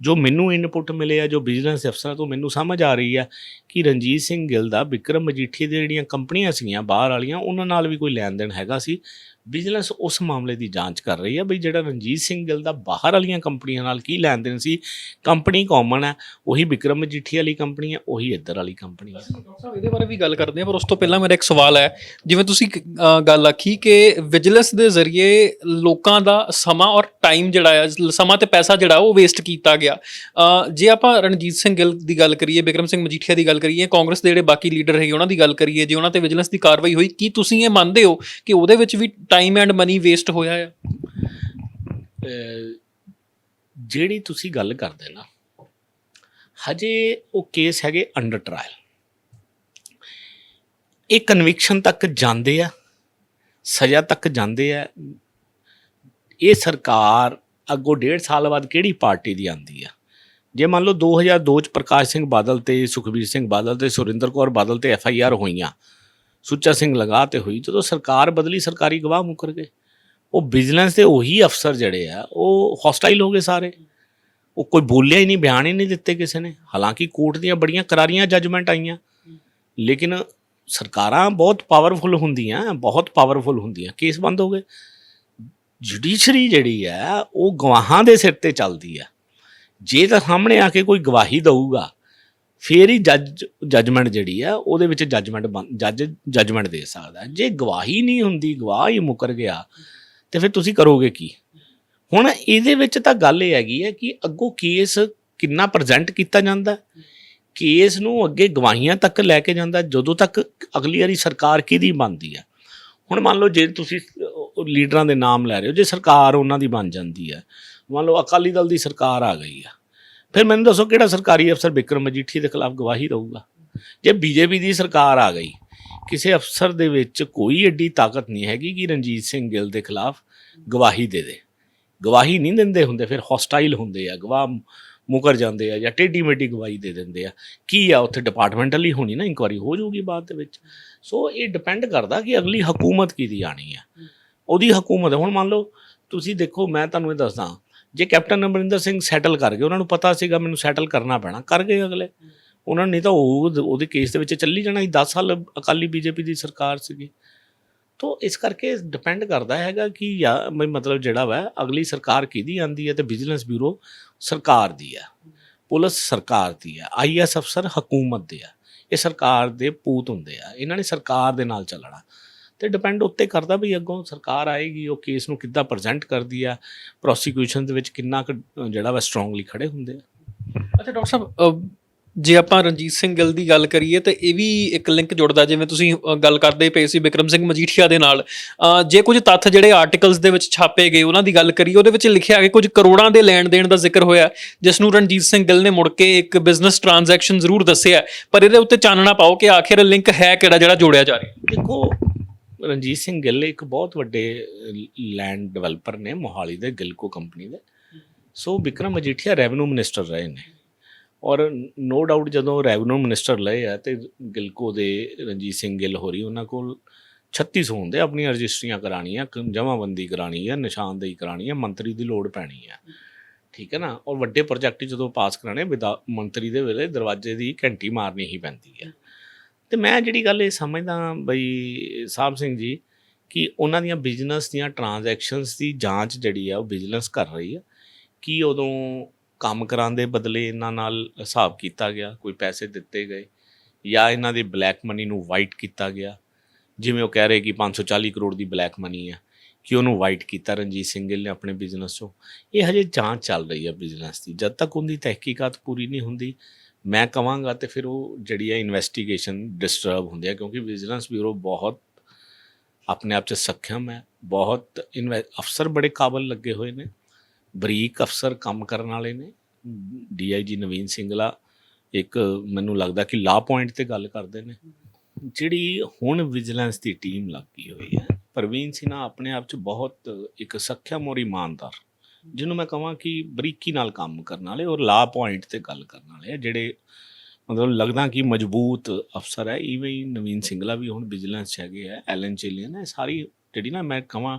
ਜੋ ਮੈਨੂੰ ਇਨਪੁਟ ਮਿਲੇ ਆ, ਜੋ ਬਿਜ਼ਨਸ ਅਫਸਰਾਂ ਤੋਂ ਮੈਨੂੰ ਸਮਝ ਆ ਰਹੀ ਆ ਕਿ ਰਣਜੀਤ ਸਿੰਘ ਗਿੱਲ ਦਾ ਵਿਕਰਮ ਮਜੀਠੀ ਦੇ ਜਿਹੜੀਆਂ ਕੰਪਨੀਆਂ ਸੀਗੀਆਂ, ਬਾਹਰ ਵਾਲੀਆਂ, ਉਹਨਾਂ ਨਾਲ ਵੀ ਕੋਈ ਲੈਣ ਦੇਣ ਹੈਗਾ ਸੀ। ਵਿਜੀਲੈਂਸ ਉਸ ਮਾਮਲੇ ਦੀ ਜਾਂਚ ਕਰ ਰਹੀ ਹੈ ਬਈ ਜਿਹੜਾ ਰਣਜੀਤ ਸਿੰਘ ਗਿੱਲ ਦਾ ਬਾਹਰ ਵਾਲੀਆਂ ਕੰਪਨੀਆਂ ਨਾਲ ਕੀ ਲੈਣ ਦੇਣ ਸੀ ਕੰਪਨੀ ਕਾਮਨ ਹੈ, ਉਹੀ ਵਿਕਰਮ ਮਜੀਠੀ ਵਾਲੀ ਕੰਪਨੀ ਹੈ, ਉਹੀ ਇੱਧਰ ਵਾਲੀ ਕੰਪਨੀ ਹੈ। ਡਾਕਟਰ ਸਾਹਿਬ ਇਹਦੇ ਬਾਰੇ ਵੀ ਗੱਲ ਕਰਦੇ ਹਾਂ, ਪਰ ਉਸ ਤੋਂ ਪਹਿਲਾਂ ਮੇਰਾ ਇੱਕ ਸਵਾਲ ਹੈ, ਜਿਵੇਂ ਤੁਸੀਂ ਗੱਲ ਆਖੀ ਕਿ ਵਿਜੀਲੈਂਸ ਦੇ ਜ਼ਰੀਏ ਲੋਕਾਂ ਦਾ ਸਮਾਂ ਔਰ ਟਾਈਮ ਜਿਹੜਾ ਹੈ ਸਮਾਂ ਤੇ ਪੈਸਾ ਜਿਹੜਾ ਉਹ ਵੇਸਟ ਕੀਤਾ ਗਿਆ। ਜੇ ਆਪਾਂ ਰਣਜੀਤ ਸਿੰਘ ਗਿੱਲ ਦੀ ਗੱਲ ਕਰੀਏ ਬਿਕਰਮ ਸਿੰਘ ਮਜੀਠੀਆ ਦੀ ਗੱਲ ਕਰੀਏ, ਕਾਂਗਰਸ ਦੇ ਜਿਹੜੇ ਬਾਕੀ ਲੀਡਰ ਹੈਗੇ ਉਹਨਾਂ ਦੀ ਗੱਲ ਕਰੀਏ, ਜੇ ਉਹਨਾਂ ਤੇ ਵਿਜੀਲੈਂਸ ਦੀ ਕਾਰਵਾਈ ਹੋਈ, ਕੀ ਤੁਸੀਂ ਇਹ ਮੰਨਦੇ ਹੋ ਕਿ ਉਹਦੇ ਵਿੱਚ ਵੀ ਟਾਈਮ ਐਂਡ ਮਨੀ ਵੇਸਟ ਹੋਇਆ ਆ। ਜਿਹੜੀ ਤੁਸੀਂ ਗੱਲ ਕਰਦੇ ਨਾ, ਹਜੇ ਉਹ ਕੇਸ ਹੈਗੇ ਅੰਡਰ ਟ੍ਰਾਇਲ ਇਹ ਕਨਵਿਕਸ਼ਨ ਤੱਕ ਜਾਂਦੇ ਆ, ਸਜ਼ਾ ਤੱਕ ਜਾਂਦੇ ਆ। ਇਹ ਸਰਕਾਰ ਅੱਗੋਂ ਡੇਢ ਸਾਲ ਬਾਅਦ ਕਿਹੜੀ ਪਾਰਟੀ ਦੀ ਆਂਦੀ ਆ? ਜੇ ਮੰਨ ਲਓ 2002 ਚ ਪ੍ਰਕਾਸ਼ ਸਿੰਘ ਬਾਦਲ ਤੇ ਸੁਖਬੀਰ ਸਿੰਘ ਬਾਦਲ ਤੇ ਸੁਰਿੰਦਰ ਕੌਰ ਬਾਦਲ ਤੇ ਐਫ ਆਈ ਆਰ ਹੋਈਆਂ ਸੁੱਚਾ ਸਿੰਘ ਲਗਾ ਤੇ ਹੋਈ, ਜਦੋਂ ਸਰਕਾਰ ਬਦਲੀ, ਸਰਕਾਰੀ ਗਵਾਹ ਮੁਕਰ ਗਏ। ਉਹ ਵਿਜੀਲੈਂਸ ਦੇ ਉਹੀ ਅਫਸਰ ਜਿਹੜੇ ਆ, ਉਹ ਹੌਸਟਾਈਲ ਹੋ ਗਏ ਸਾਰੇ। ਉਹ ਕੋਈ ਬੋਲਿਆ ਹੀ ਨਹੀਂ, ਬਿਆਨ ਹੀ ਨਹੀਂ ਦਿੱਤੇ ਕਿਸੇ ਨੇ। ਹਾਲਾਂਕਿ ਕੋਰਟ ਦੀਆਂ ਬੜੀਆਂ ਕਰਾਰੀਆਂ ਜੱਜਮੈਂਟ ਆਈਆਂ। ਲੇਕਿਨ ਸਰਕਾਰਾਂ ਬਹੁਤ ਪਾਵਰਫੁਲ ਹੁੰਦੀਆਂ, ਬਹੁਤ ਪਾਵਰਫੁਲ ਹੁੰਦੀਆਂ। ਕੇਸ ਬੰਦ ਹੋ ਗਏ। ਜੁਡੀਸ਼ਰੀ ਜਿਹੜੀ ਹੈ ਉਹ ਗਵਾਹਾਂ ਦੇ ਸਿਰ ਤੇ ਚੱਲਦੀ ਆ। ਜੇ ਤਾਂ ਸਾਹਮਣੇ ਆ ਕੇ ਕੋਈ ਗਵਾਹੀ ਦਊਗਾ ਫੇਰ ਹੀ ਜੱਜ ਜੱਜਮੈਂਟ ਜਿਹੜੀ ਆ, ਉਹਦੇ ਵਿੱਚ ਜੱਜਮੈਂਟ ਜੱਜ ਜੱਜਮੈਂਟ ਦੇ ਸਕਦਾ ਜੇ ਗਵਾਹੀ ਨਹੀਂ ਹੁੰਦੀ, ਗਵਾਹ ਹੀ ਮੁਕਰ ਗਿਆ, ਤੇ ਫਿਰ ਤੁਸੀਂ ਕਰੋਗੇ ਕੀ? ਹੁਣ ਇਹਦੇ ਵਿੱਚ ਤਾਂ ਗੱਲ ਇਹ ਹੈਗੀ ਹੈ ਕਿ ਅੱਗੋਂ ਕੇਸ ਕਿੰਨਾ ਪ੍ਰੈਜ਼ੈਂਟ ਕੀਤਾ ਜਾਂਦਾ ਕੇਸ ਨੂੰ ਅੱਗੇ ਗਵਾਹੀਆਂ ਤੱਕ ਲੈ ਕੇ ਜਾਂਦਾ ਜਦੋਂ ਤੱਕ ਅਗਲੀ ਵਾਰੀ ਸਰਕਾਰ ਕਿਹਦੀ ਬਣਦੀ ਹੈ? ਹੁਣ ਮੰਨ ਲਓ ਜੇ ਤੁਸੀਂ ਲੀਡਰਾਂ ਦੇ ਨਾਮ ਲੈ ਰਹੇ ਹੋ, ਜੇ ਸਰਕਾਰ ਉਹਨਾਂ ਦੀ ਬਣ ਜਾਂਦੀ ਹੈ, ਮੰਨ ਲਓ ਅਕਾਲੀ ਦਲ ਦੀ ਸਰਕਾਰ ਆ ਗਈ ਆ ਫਿਰ ਮੈਨੂੰ ਦੱਸੋ ਕਿਹੜਾ ਸਰਕਾਰੀ ਅਫਸਰ ਬਿਕਰਮ ਮਜੀਠੀ ਦੇ ਖਿਲਾਫ ਗਵਾਹੀ ਦਊਗਾ? ਜੇ ਬੀਜੇਪੀ ਦੀ ਸਰਕਾਰ ਆ ਗਈ, ਕਿਸੇ ਅਫਸਰ ਦੇ ਵਿੱਚ ਕੋਈ ਐਡੀ ਤਾਕਤ ਨਹੀਂ ਹੈਗੀ ਕਿ ਰਣਜੀਤ ਸਿੰਘ ਗਿੱਲ ਦੇ ਖਿਲਾਫ ਗਵਾਹੀ ਦੇ ਦੇ। ਗਵਾਹੀ ਨਹੀਂ ਦਿੰਦੇ ਹੁੰਦੇ, ਫਿਰ ਹੌਸਟਾਈਲ ਹੁੰਦੇ ਆ, ਗਵਾਹ ਮੁਕਰ ਜਾਂਦੇ ਆ ਜਾਂ ਟੇਢੀ ਮੇਢੀ ਗਵਾਹੀ ਦੇ ਦਿੰਦੇ ਆ। ਕੀ ਆ ਉੱਥੇ ਡਿਪਾਰਟਮੈਂਟਲੀ ਹੋਣੀ ਨਾ ਇਨਕੁਆਰੀ ਹੋ ਜਾਊਗੀ ਬਾਅਦ ਦੇ ਵਿੱਚ। ਸੋ ਇਹ ਡਿਪੈਂਡ ਕਰਦਾ ਕਿ ਅਗਲੀ ਹਕੂਮਤ ਕਿਹਦੀ ਆਣੀ ਆ। ਉਹਦੀ ਹਕੂਮਤ, ਹੁਣ ਮੰਨ ਲਓ ਤੁਸੀਂ ਦੇਖੋ, ਮੈਂ ਤੁਹਾਨੂੰ ਇਹ ਦੱਸਦਾ ਜੇ ਕੈਪਟਨ ਅਮਰਿੰਦਰ ਸਿੰਘ ਸੈਟਲ ਕਰ ਗਏ, ਉਹਨਾਂ ਨੂੰ ਪਤਾ ਸੀਗਾ ਮੈਨੂੰ ਸੈਟਲ ਕਰਨਾ ਪੈਣਾ, ਕਰ ਗਏ ਅਗਲੇ। ਉਹਨਾਂ ਨੇ ਤਾਂ ਉਹ ਉਹਦੇ ਕੇਸ ਦੇ ਵਿੱਚ ਚੱਲੀ ਜਾਣਾ ਸੀ 10 ਸਾਲ ਅਕਾਲੀ ਬੀਜੇਪੀ ਦੀ ਸਰਕਾਰ ਸੀਗੀ। ਤੋ ਇਸ ਕਰਕੇ ਡਿਪੈਂਡ ਕਰਦਾ ਹੈਗਾ ਕਿ ਯਾ ਮਤਲਬ ਜਿਹੜਾ ਵਾ, ਅਗਲੀ ਸਰਕਾਰ ਕਿਹਦੀ ਆਂਦੀ ਹੈ ਤੇ ਵਿਜੀਲੈਂਸ ਬਿਊਰੋ ਸਰਕਾਰ ਦੀ ਆ ਪੁਲਿਸ ਸਰਕਾਰ ਦੀ ਹੈ ਆਈਐਸ ਅਫਸਰ ਹਕੂਮਤ ਦੇ ਆ। ਇਹ ਸਰਕਾਰ ਦੇ ਪੂਤ ਹੁੰਦੇ ਆ, ਇਹਨਾਂ ਨੇ ਸਰਕਾਰ ਦੇ ਨਾਲ ਚੱਲਣਾ। ਤੇ ਡਿਪੈਂਡ ਉੱਤੇ ਕਰਦਾ ਵੀ ਅੱਗੋਂ ਸਰਕਾਰ ਆਏਗੀ ਉਹ ਕੇਸ ਨੂੰ ਕਿੱਦਾਂ ਪ੍ਰੈਜ਼ੈਂਟ ਕਰਦੀ ਆ ਪ੍ਰੋਸੀਕਿਊਸ਼ਨ ਦੇ ਵਿੱਚ ਕਿੰਨਾ ਜਿਹੜਾ ਵਾ ਸਟਰੋਂਗਲੀ ਖੜੇ ਹੁੰਦੇ ਆ। ਅੱਛਾ ਡਾਕਟਰ ਸਾਹਿਬ ਜੇ ਆਪਾਂ ਰਣਜੀਤ ਸਿੰਘ ਗਿੱਲ ਦੀ ਗੱਲ ਕਰੀਏ ਤੇ ਇਹ ਵੀ ਇੱਕ ਲਿੰਕ ਜੁੜਦਾ ਜਿਵੇਂ ਤੁਸੀਂ ਗੱਲ ਕਰਦੇ ਪਏ ਸੀ ਵਿਕਰਮ ਸਿੰਘ ਮਜੀਠੀਆ ਦੇ ਨਾਲ। ਜੇ ਕੁਝ ਤੱਥ ਜਿਹੜੇ ਆਰਟੀਕਲਸ ਦੇ ਵਿੱਚ ਛਾਪੇ ਗਏ ਉਹਨਾਂ ਦੀ ਗੱਲ ਕਰੀਏ ਉਹਦੇ ਵਿੱਚ ਲਿਖਿਆ ਕਿ ਕੁਝ ਕਰੋੜਾਂ ਦੇ ਲੈਣ ਦੇਣ ਦਾ ਜ਼ਿਕਰ ਹੋਇਆ ਜਿਸ ਨੂੰ ਰਣਜੀਤ ਸਿੰਘ ਗਿੱਲ ਨੇ ਮੁੜ ਕੇ ਇੱਕ ਬਿਜ਼ਨਸ ਟ੍ਰਾਂਜੈਕਸ਼ਨ ਜ਼ਰੂਰ ਦੱਸਿਆ ਪਰ ਇਹਦੇ ਉੱਤੇ ਚਾਨਣਾ ਪਾਓ ਕਿ ਆਖਿਰ ਲਿੰਕ ਹੈ ਕਿਹੜਾ ਜਿਹੜਾ ਜੋੜਿਆ ਜਾ ਰਿਹਾ। ਦੇਖੋ ਰਣਜੀਤ ਸਿੰਘ ਗਿੱਲ ਇੱਕ ਬਹੁਤ ਵੱਡੇ ਲੈਂਡ ਡਿਵੈਲਪਰ ਨੇ ਮੋਹਾਲੀ ਦੇ ਗਿਲਕੋ ਕੰਪਨੀ ਦੇ। So Vikram Majithia revenue minister ਰਹੇ ਨੇ। ਔਰ ਨੋ ਡਾਊਟ ਜਦੋਂ ਰੈਵਨਿਊ ਮਿਨਿਸਟਰ ਲਏ ਆ ਤੇ ਗਿਲਕੋ ਦੇ ਰਣਜੀਤ ਸਿੰਘ ਗਿੱਲ ਹੋਰੀ ਉਹਨਾਂ ਕੋਲ 36 ਹੁੰਦੇ ਆਪਣੀਆਂ ਰਜਿਸਟਰੀਆਂ ਕਰਾਣੀਆਂ ਜਮਾਬੰਦੀ ਕਰਾਣੀ ਹੈ ਨਿਸ਼ਾਨਦੇਹੀ ਕਰਾਣੀ ਹੈ ਮੰਤਰੀ ਦੀ ਲੋੜ ਪੈਣੀ ਹੈ ਠੀਕ ਹੈ ਨਾ? ਔਰ ਵੱਡੇ ਪ੍ਰੋਜੈਕਟ ਜਦੋਂ ਪਾਸ ਕਰਾਣੇ ਵਿਦਾ ਮੰਤਰੀ ਦੇ ਵੇਲੇ ਦਰਵਾਜ਼ੇ ਦੀ ਘੰਟੀ ਮਾਰਨੀ ਹੀ ਪੈਂਦੀ ਹੈ ਤੇ ਮੈਂ ਜਿਹੜੀ ਗੱਲ ਇਹ ਸਮਝਦਾ ਬਈ ਸਾਹਿਬ ਸਿੰਘ ਜੀ, ਕਿ ਉਹਨਾਂ ਦੀਆਂ ਬਿਜ਼ਨਸ ਦੀਆਂ ਟ੍ਰਾਂਜੈਕਸ਼ਨਸ ਦੀ ਜਾਂਚ ਜਿਹੜੀ ਆ ਉਹ ਵਿਜੀਲੈਂਸ ਕਰ ਰਹੀ ਆ। ਕੀ ਉਦੋਂ ਕੰਮ ਕਰਾਉਣ ਦੇ ਬਦਲੇ ਇਹਨਾਂ ਨਾਲ ਹਿਸਾਬ ਕੀਤਾ ਗਿਆ, ਕੋਈ ਪੈਸੇ ਦਿੱਤੇ ਗਏ ਜਾਂ ਇਹਨਾਂ ਦੇ ਬਲੈਕ ਮਨੀ ਨੂੰ ਵਾਈਟ ਕੀਤਾ ਗਿਆ? ਜਿਵੇਂ ਉਹ ਕਹਿ ਰਹੇ ਕਿ 540 ਕਰੋੜ ਦੀ ਬਲੈਕ ਮਨੀ ਆ, ਕਿ ਉਹਨੂੰ ਵਾਈਟ ਕੀਤਾ ਰਣਜੀਤ ਸਿੰਘ ਨੇ ਆਪਣੇ ਬਿਜ਼ਨਸ 'ਚੋਂ? ਇਹ ਹਜੇ ਜਾਂਚ ਚੱਲ ਰਹੀ ਹੈ ਬਿਜ਼ਨਸ ਦੀ। ਜਦ ਤੱਕ ਉਹਦੀ ਤਹਿਕੀਕਾਤ ਪੂਰੀ ਨਹੀਂ ਹੁੰਦੀ ਮੈਂ ਕਹਾਂਗਾ ਤੇ ਫਿਰ ਉਹ ਜਿਹੜੀ ਹੈ ਇਨਵੈਸਟੀਗੇਸ਼ਨ ਡਿਸਟਰਬ ਹੁੰਦੀ ਹੈ ਕਿਉਂਕਿ ਵਿਜੀਲੈਂਸ ਬਿਊਰੋ ਬਹੁਤ ਆਪਣੇ ਆਪ 'ਚ ਸਖਮ ਹੈ, ਬਹੁਤ ਅਫਸਰ ਬੜੇ ਕਾਬਲ ਲੱਗੇ ਹੋਏ ਨੇ, ਬਰੀਕ ਅਫਸਰ ਕੰਮ ਕਰਨ ਵਾਲੇ ਨੇ। ਡੀਆਈਜੀ ਨਵੀਨ ਸਿੰਘਲਾ ਇੱਕ ਮੈਨੂੰ ਲੱਗਦਾ ਕਿ ਲਾ ਪੁਆਇੰਟ ਤੇ ਗੱਲ ਕਰਦੇ ਨੇ। ਜਿਹੜੀ ਹੁਣ ਵਿਜੀਲੈਂਸ ਦੀ ਟੀਮ ਲੱਗੀ ਹੋਈ ਹੈ, ਪ੍ਰਵੀਨ ਸਿਨਾ ਆਪਣੇ ਆਪ 'ਚ ਬਹੁਤ ਇੱਕ ਸਖਿਆ ਔਰ ਇਮਾਨਦਾਰ। ਜਿਹਨੂੰ ਮੈਂ ਕਹਾਂ ਕਿ ਬਰੀਕੀ ਨਾਲ ਕੰਮ ਕਰਨ ਵਾਲੇ ਔਰ ਲਾ ਪੁਆਇੰਟ ਤੇ ਗੱਲ ਕਰਨ ਵਾਲੇ ਆ, ਜਿਹੜੇ ਮਤਲਬ ਲੱਗਦਾ ਕਿ ਮਜ਼ਬੂਤ ਅਫਸਰ ਹੈ, ਇਵੇਂ ਹੀ ਨਵੀਨ ਸਿੰਗਲਾ ਵੀ ਹੁਣ ਵਿਜੀਲੈਂਸ 'ਚ ਹੈਗੇ ਆ, ਐਲਨ ਚੇਲੀਅਨ ਹੈ ਸਾਰੀ ਜਿਹੜੀ ਨਾ ਮੈਂ ਕਹਾਂ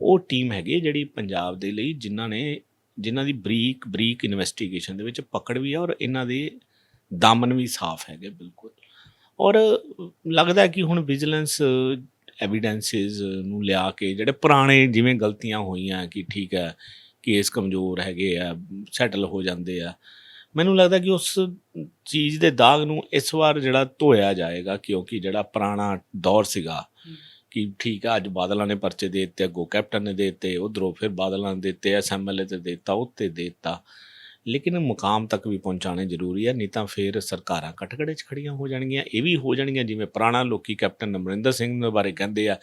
ਉਹ ਟੀਮ ਹੈਗੀ ਹੈ ਜਿਹੜੀ ਪੰਜਾਬ ਦੇ ਲਈ ਜਿਨ੍ਹਾਂ ਨੇ, ਜਿਨ੍ਹਾਂ ਦੀ ਬਰੀਕ ਬਰੀਕ ਇਨਵੈਸਟੀਗੇਸ਼ਨ ਦੇ ਵਿੱਚ ਪਕੜ ਵੀ ਹੈ ਔਰ ਇਹਨਾਂ ਦੇ ਦਾਮਨ ਵੀ ਸਾਫ਼ ਹੈਗੇ ਬਿਲਕੁਲ। ਔਰ ਲੱਗਦਾ ਕਿ ਹੁਣ ਵਿਜੀਲੈਂਸ ਐਵੀਡੈਂਸਸ ਨੂੰ ਲਿਆ ਕੇ ਜਿਹੜੇ ਪੁਰਾਣੇ ਜਿਵੇਂ ਗਲਤੀਆਂ ਹੋਈਆਂ ਕਿ ਠੀਕ ਹੈ ਕੇਸ ਕਮਜ਼ੋਰ ਹੈਗੇ ਆ ਸੈਟਲ ਹੋ ਜਾਂਦੇ ਆ। ਮੈਨੂੰ ਲੱਗਦਾ ਕਿ ਉਸ ਚੀਜ਼ ਦੇ ਦਾਗ ਨੂੰ ਇਸ ਵਾਰ ਜਿਹੜਾ ਧੋਇਆ ਜਾਏਗਾ ਕਿਉਂਕਿ ਜਿਹੜਾ ਪੁਰਾਣਾ ਦੌਰ ਸੀਗਾ ਕਿ ਠੀਕ ਆ ਅੱਜ ਬਾਦਲਾਂ ਨੇ ਪਰਚੇ ਦੇ ਦਿੱਤੇ ਅੱਗੋਂ ਕੈਪਟਨ ਨੇ ਦੇ ਦਿੱਤੇ ਉਧਰੋਂ ਫਿਰ ਬਾਦਲਾਂ ਨੇ ਦਿੱਤੇ ਐਸਐਮਐਲਏ ਤੇ ਦਿੱਤਾ ਉੱਤੇ ਦੇ ਦਿੱਤਾ। ਲੇਕਿਨ ਮੁਕਾਮ ਤੱਕ ਵੀ ਪਹੁੰਚਾਣੇ ਜ਼ਰੂਰੀ ਹੈ ਨਹੀਂ ਤਾਂ ਫਿਰ ਸਰਕਾਰਾਂ ਕਟਕੜੇ 'ਚ ਖੜੀਆਂ ਹੋ ਜਾਣਗੀਆਂ। ਇਹ ਵੀ ਹੋ ਜਾਣਗੀਆਂ, ਜਿਵੇਂ ਪੁਰਾਣਾ ਲੋਕੀ ਕੈਪਟਨ ਅਮਰਿੰਦਰ ਸਿੰਘ ਦੇ ਬਾਰੇ ਕਹਿੰਦੇ ਆ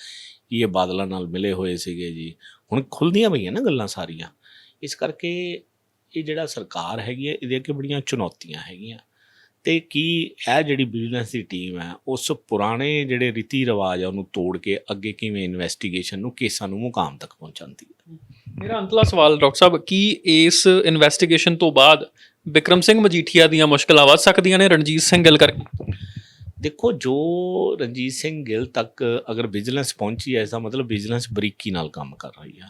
ਕਿ ਇਹ ਬਾਦਲਾਂ ਨਾਲ ਮਿਲੇ ਹੋਏ ਸੀਗੇ ਜੀ। ਹੁਣ ਖੁੱਲਦੀਆਂ ਪਈਆਂ ਨਾ ਗੱਲਾਂ ਸਾਰੀਆਂ। ਇਸ ਕਰਕੇ ਇਹ ਜਿਹੜਾ ਸਰਕਾਰ ਹੈਗੀ ਹੈ ਇਹਦੇ ਅੱਗੇ ਬੜੀਆਂ ਚੁਣੌਤੀਆਂ ਹੈਗੀਆਂ। ਤੇ ਕੀ ਇਹ ਜਿਹੜੀ ਵਿਜੀਲੈਂਸ ਦੀ ਟੀਮ ਹੈ ਉਸ ਪੁਰਾਣੇ ਜਿਹੜੇ ਰੀਤੀ ਰਿਵਾਜ ਆ ਉਹਨੂੰ ਤੋੜ ਕੇ ਅੱਗੇ ਕਿਵੇਂ ਇਨਵੈਸਟੀਗੇਸ਼ਨ ਨੂੰ ਕੇਸਾਂ ਨੂੰ ਮੁਕਾਮ ਤੱਕ ਪਹੁੰਚਾਉਂਦੀ ਹੈ? ਮੇਰਾ ਅੰਤਲਾ ਸਵਾਲ ਡਾਕਟਰ ਸਾਹਿਬ ਕੀ ਇਸ ਇਨਵੈਸਟੀਗੇਸ਼ਨ ਤੋਂ ਬਾਅਦ ਵਿਕਰਮ ਸਿੰਘ ਮਜੀਠੀਆ ਦੀਆਂ ਮੁਸ਼ਕਲਾਂ ਵੱਧ ਸਕਦੀਆਂ ਨੇ? ਰਣਜੀਤ ਸਿੰਘ ਗਿੱਲ ਕਰਕੇ। ਦੇਖੋ ਜੋ ਰਣਜੀਤ ਸਿੰਘ ਗਿੱਲ ਤੱਕ ਅਗਰ ਵਿਜੀਲੈਂਸ ਪਹੁੰਚੀ ਹੈ ਇਸ ਦਾ ਮਤਲਬ ਵਿਜੀਲੈਂਸ ਬਰੀਕੀ ਨਾਲ ਕੰਮ ਕਰ ਰਹੀ ਆ।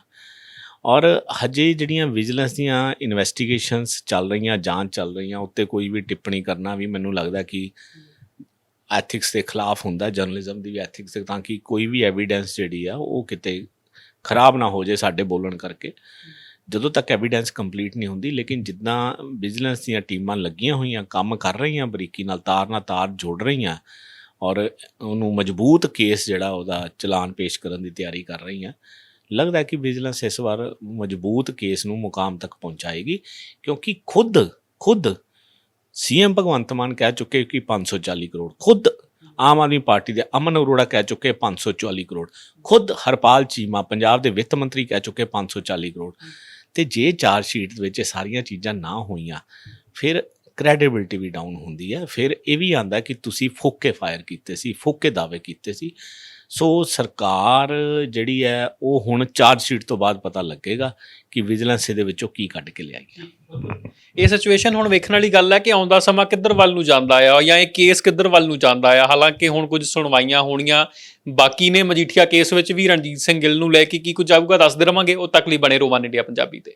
ਔਰ ਹਜੇ ਜਿਹੜੀਆਂ ਵਿਜੀਲੈਂਸ ਦੀਆਂ ਇਨਵੈਸਟੀਗੇਸ਼ਨਸ ਚੱਲ ਰਹੀਆਂ, ਜਾਂਚ ਚੱਲ ਰਹੀਆਂ, ਉੱਤੇ ਕੋਈ ਵੀ ਟਿੱਪਣੀ ਕਰਨਾ ਵੀ ਮੈਨੂੰ ਲੱਗਦਾ ਕਿ ਐਥਿਕਸ ਦੇ ਖਿਲਾਫ ਹੁੰਦਾ ਜਰਨਲਿਜ਼ਮ ਦੀ ਵੀ ਐਥਿਕਸ ਦੇ, ਤਾਂ ਕਿ ਕੋਈ ਵੀ ਐਵੀਡੈਂਸ ਜਿਹੜੀ ਆ, ਉਹ ਕਿਤੇ ਖਰਾਬ ਨਾ ਹੋ ਜੇ ਸਾਡੇ ਬੋਲਣ ਕਰਕੇ। ਜਦੋਂ ਤੱਕ ਐਵੀਡੈਂਸ ਕੰਪਲੀਟ ਨਹੀਂ ਹੁੰਦੀ, ਲੇਕਿਨ ਜਿੱਦਾਂ ਵਿਜੀਲੈਂਸ ਦੀਆਂ ਟੀਮਾਂ ਲੱਗੀਆਂ ਹੋਈਆਂ, ਕੰਮ ਕਰ ਰਹੀਆਂ, ਬਰੀਕੀ ਨਾਲ ਤਾਰ ਨਾਲ ਤਾਰ ਜੋੜ ਰਹੀਆਂ, ਔਰ ਉਹਨੂੰ ਮਜ਼ਬੂਤ ਕੇਸ ਜਿਹੜਾ ਉਹਦਾ ਚਲਾਨ ਪੇਸ਼ ਕਰਨ ਦੀ ਤਿਆਰੀ ਕਰ ਰਹੀਆਂ ਲੱਗਦਾ ਹੈ ਕਿ ਵਿਜੀਲੈਂਸ ਇਸ ਵਾਰ ਮਜ਼ਬੂਤ ਕੇਸ ਨੂੰ ਮੁਕਾਮ ਤੱਕ ਪਹੁੰਚਾਏਗੀ, ਕਿਉਂਕਿ ਖੁਦ ਖੁਦ ਸੀਐਮ ਭਗਵੰਤ ਮਾਨ ਕਹਿ ਚੁੱਕੇ ਕਿ 540 ਕਰੋੜ, ਖੁਦ ਆਮ ਆਦਮੀ ਪਾਰਟੀ ਦੇ ਅਮਨ ਅਰੋੜਾ ਕਹਿ ਚੁੱਕੇ 544 ਕਰੋੜ, ਖੁਦ ਹਰਪਾਲ ਚੀਮਾ, ਪੰਜਾਬ ਦੇ ਵਿੱਤ ਮੰਤਰੀ ਕਹਿ ਚੁੱਕੇ 540 ਕਰੋੜ। ਤੇ ਜੇ ਚਾਰ ਸ਼ੀਟ ਦੇ ਵਿੱਚ ਇਹ ਸਾਰੀਆਂ ਚੀਜ਼ਾਂ ਨਾ ਹੋਈਆਂ, ਫਿਰ ਕ੍ਰੈਡੀਬਿਲਟੀ ਵੀ ਡਾਊਨ ਹੁੰਦੀ ਹੈ। ਫਿਰ ਇਹ ਵੀ ਆਂਦਾ ਕਿ ਤੁਸੀਂ ਫੋਕੇ ਫਾਇਰ ਕੀਤੇ ਸੀ, ਫੋਕੇ ਦਾਅਵੇ ਕੀਤੇ ਸੀ। ਸੋ ਸਰਕਾਰ ਜਿਹੜੀ ਹੈ, ਉਹ ਹੁਣ ਚਾਰਜ ਸ਼ੀਟ ਤੋਂ ਬਾਅਦ ਪਤਾ ਲੱਗੇਗਾ ਕਿ ਵਿਜੀਲੈਂਸ ਇਹਦੇ ਵਿੱਚੋਂ ਕੀ ਕੱਢ ਕੇ ਲਿਆਈ ਹੈ। ਇਹ ਸਿਚੁਏਸ਼ਨ ਹੁਣ ਵੇਖਣ ਵਾਲੀ ਗੱਲ ਹੈ ਕਿ ਆਉਂਦਾ ਸਮਾਂ ਕਿੱਧਰ ਵੱਲ ਨੂੰ ਜਾਂਦਾ ਆ ਜਾਂ ਇਹ ਕੇਸ ਕਿੱਧਰ ਵੱਲ ਨੂੰ ਜਾਂਦਾ ਆ? ਹਾਲਾਂਕਿ ਹੁਣ ਕੁਝ ਸੁਣਵਾਈਆਂ ਹੋਣੀਆਂ, ਬਾਕੀ ਨੇ ਮਜੀਠੀਆ ਕੇਸ ਵਿੱਚ ਵੀ ਰਣਜੀਤ ਸਿੰਘ ਗਿੱਲ ਨੂੰ ਲੈ ਕੇ ਕੀ ਕੁਝ ਆਊਗਾ ਦੱਸਦੇ ਰਵਾਂਗੇ, ਉਹ ਤੱਕ ਲਈ ਬਣੇ ਰੋਵਾਨ ਇੰਡੀਆ ਪੰਜਾਬੀ ਤੇ।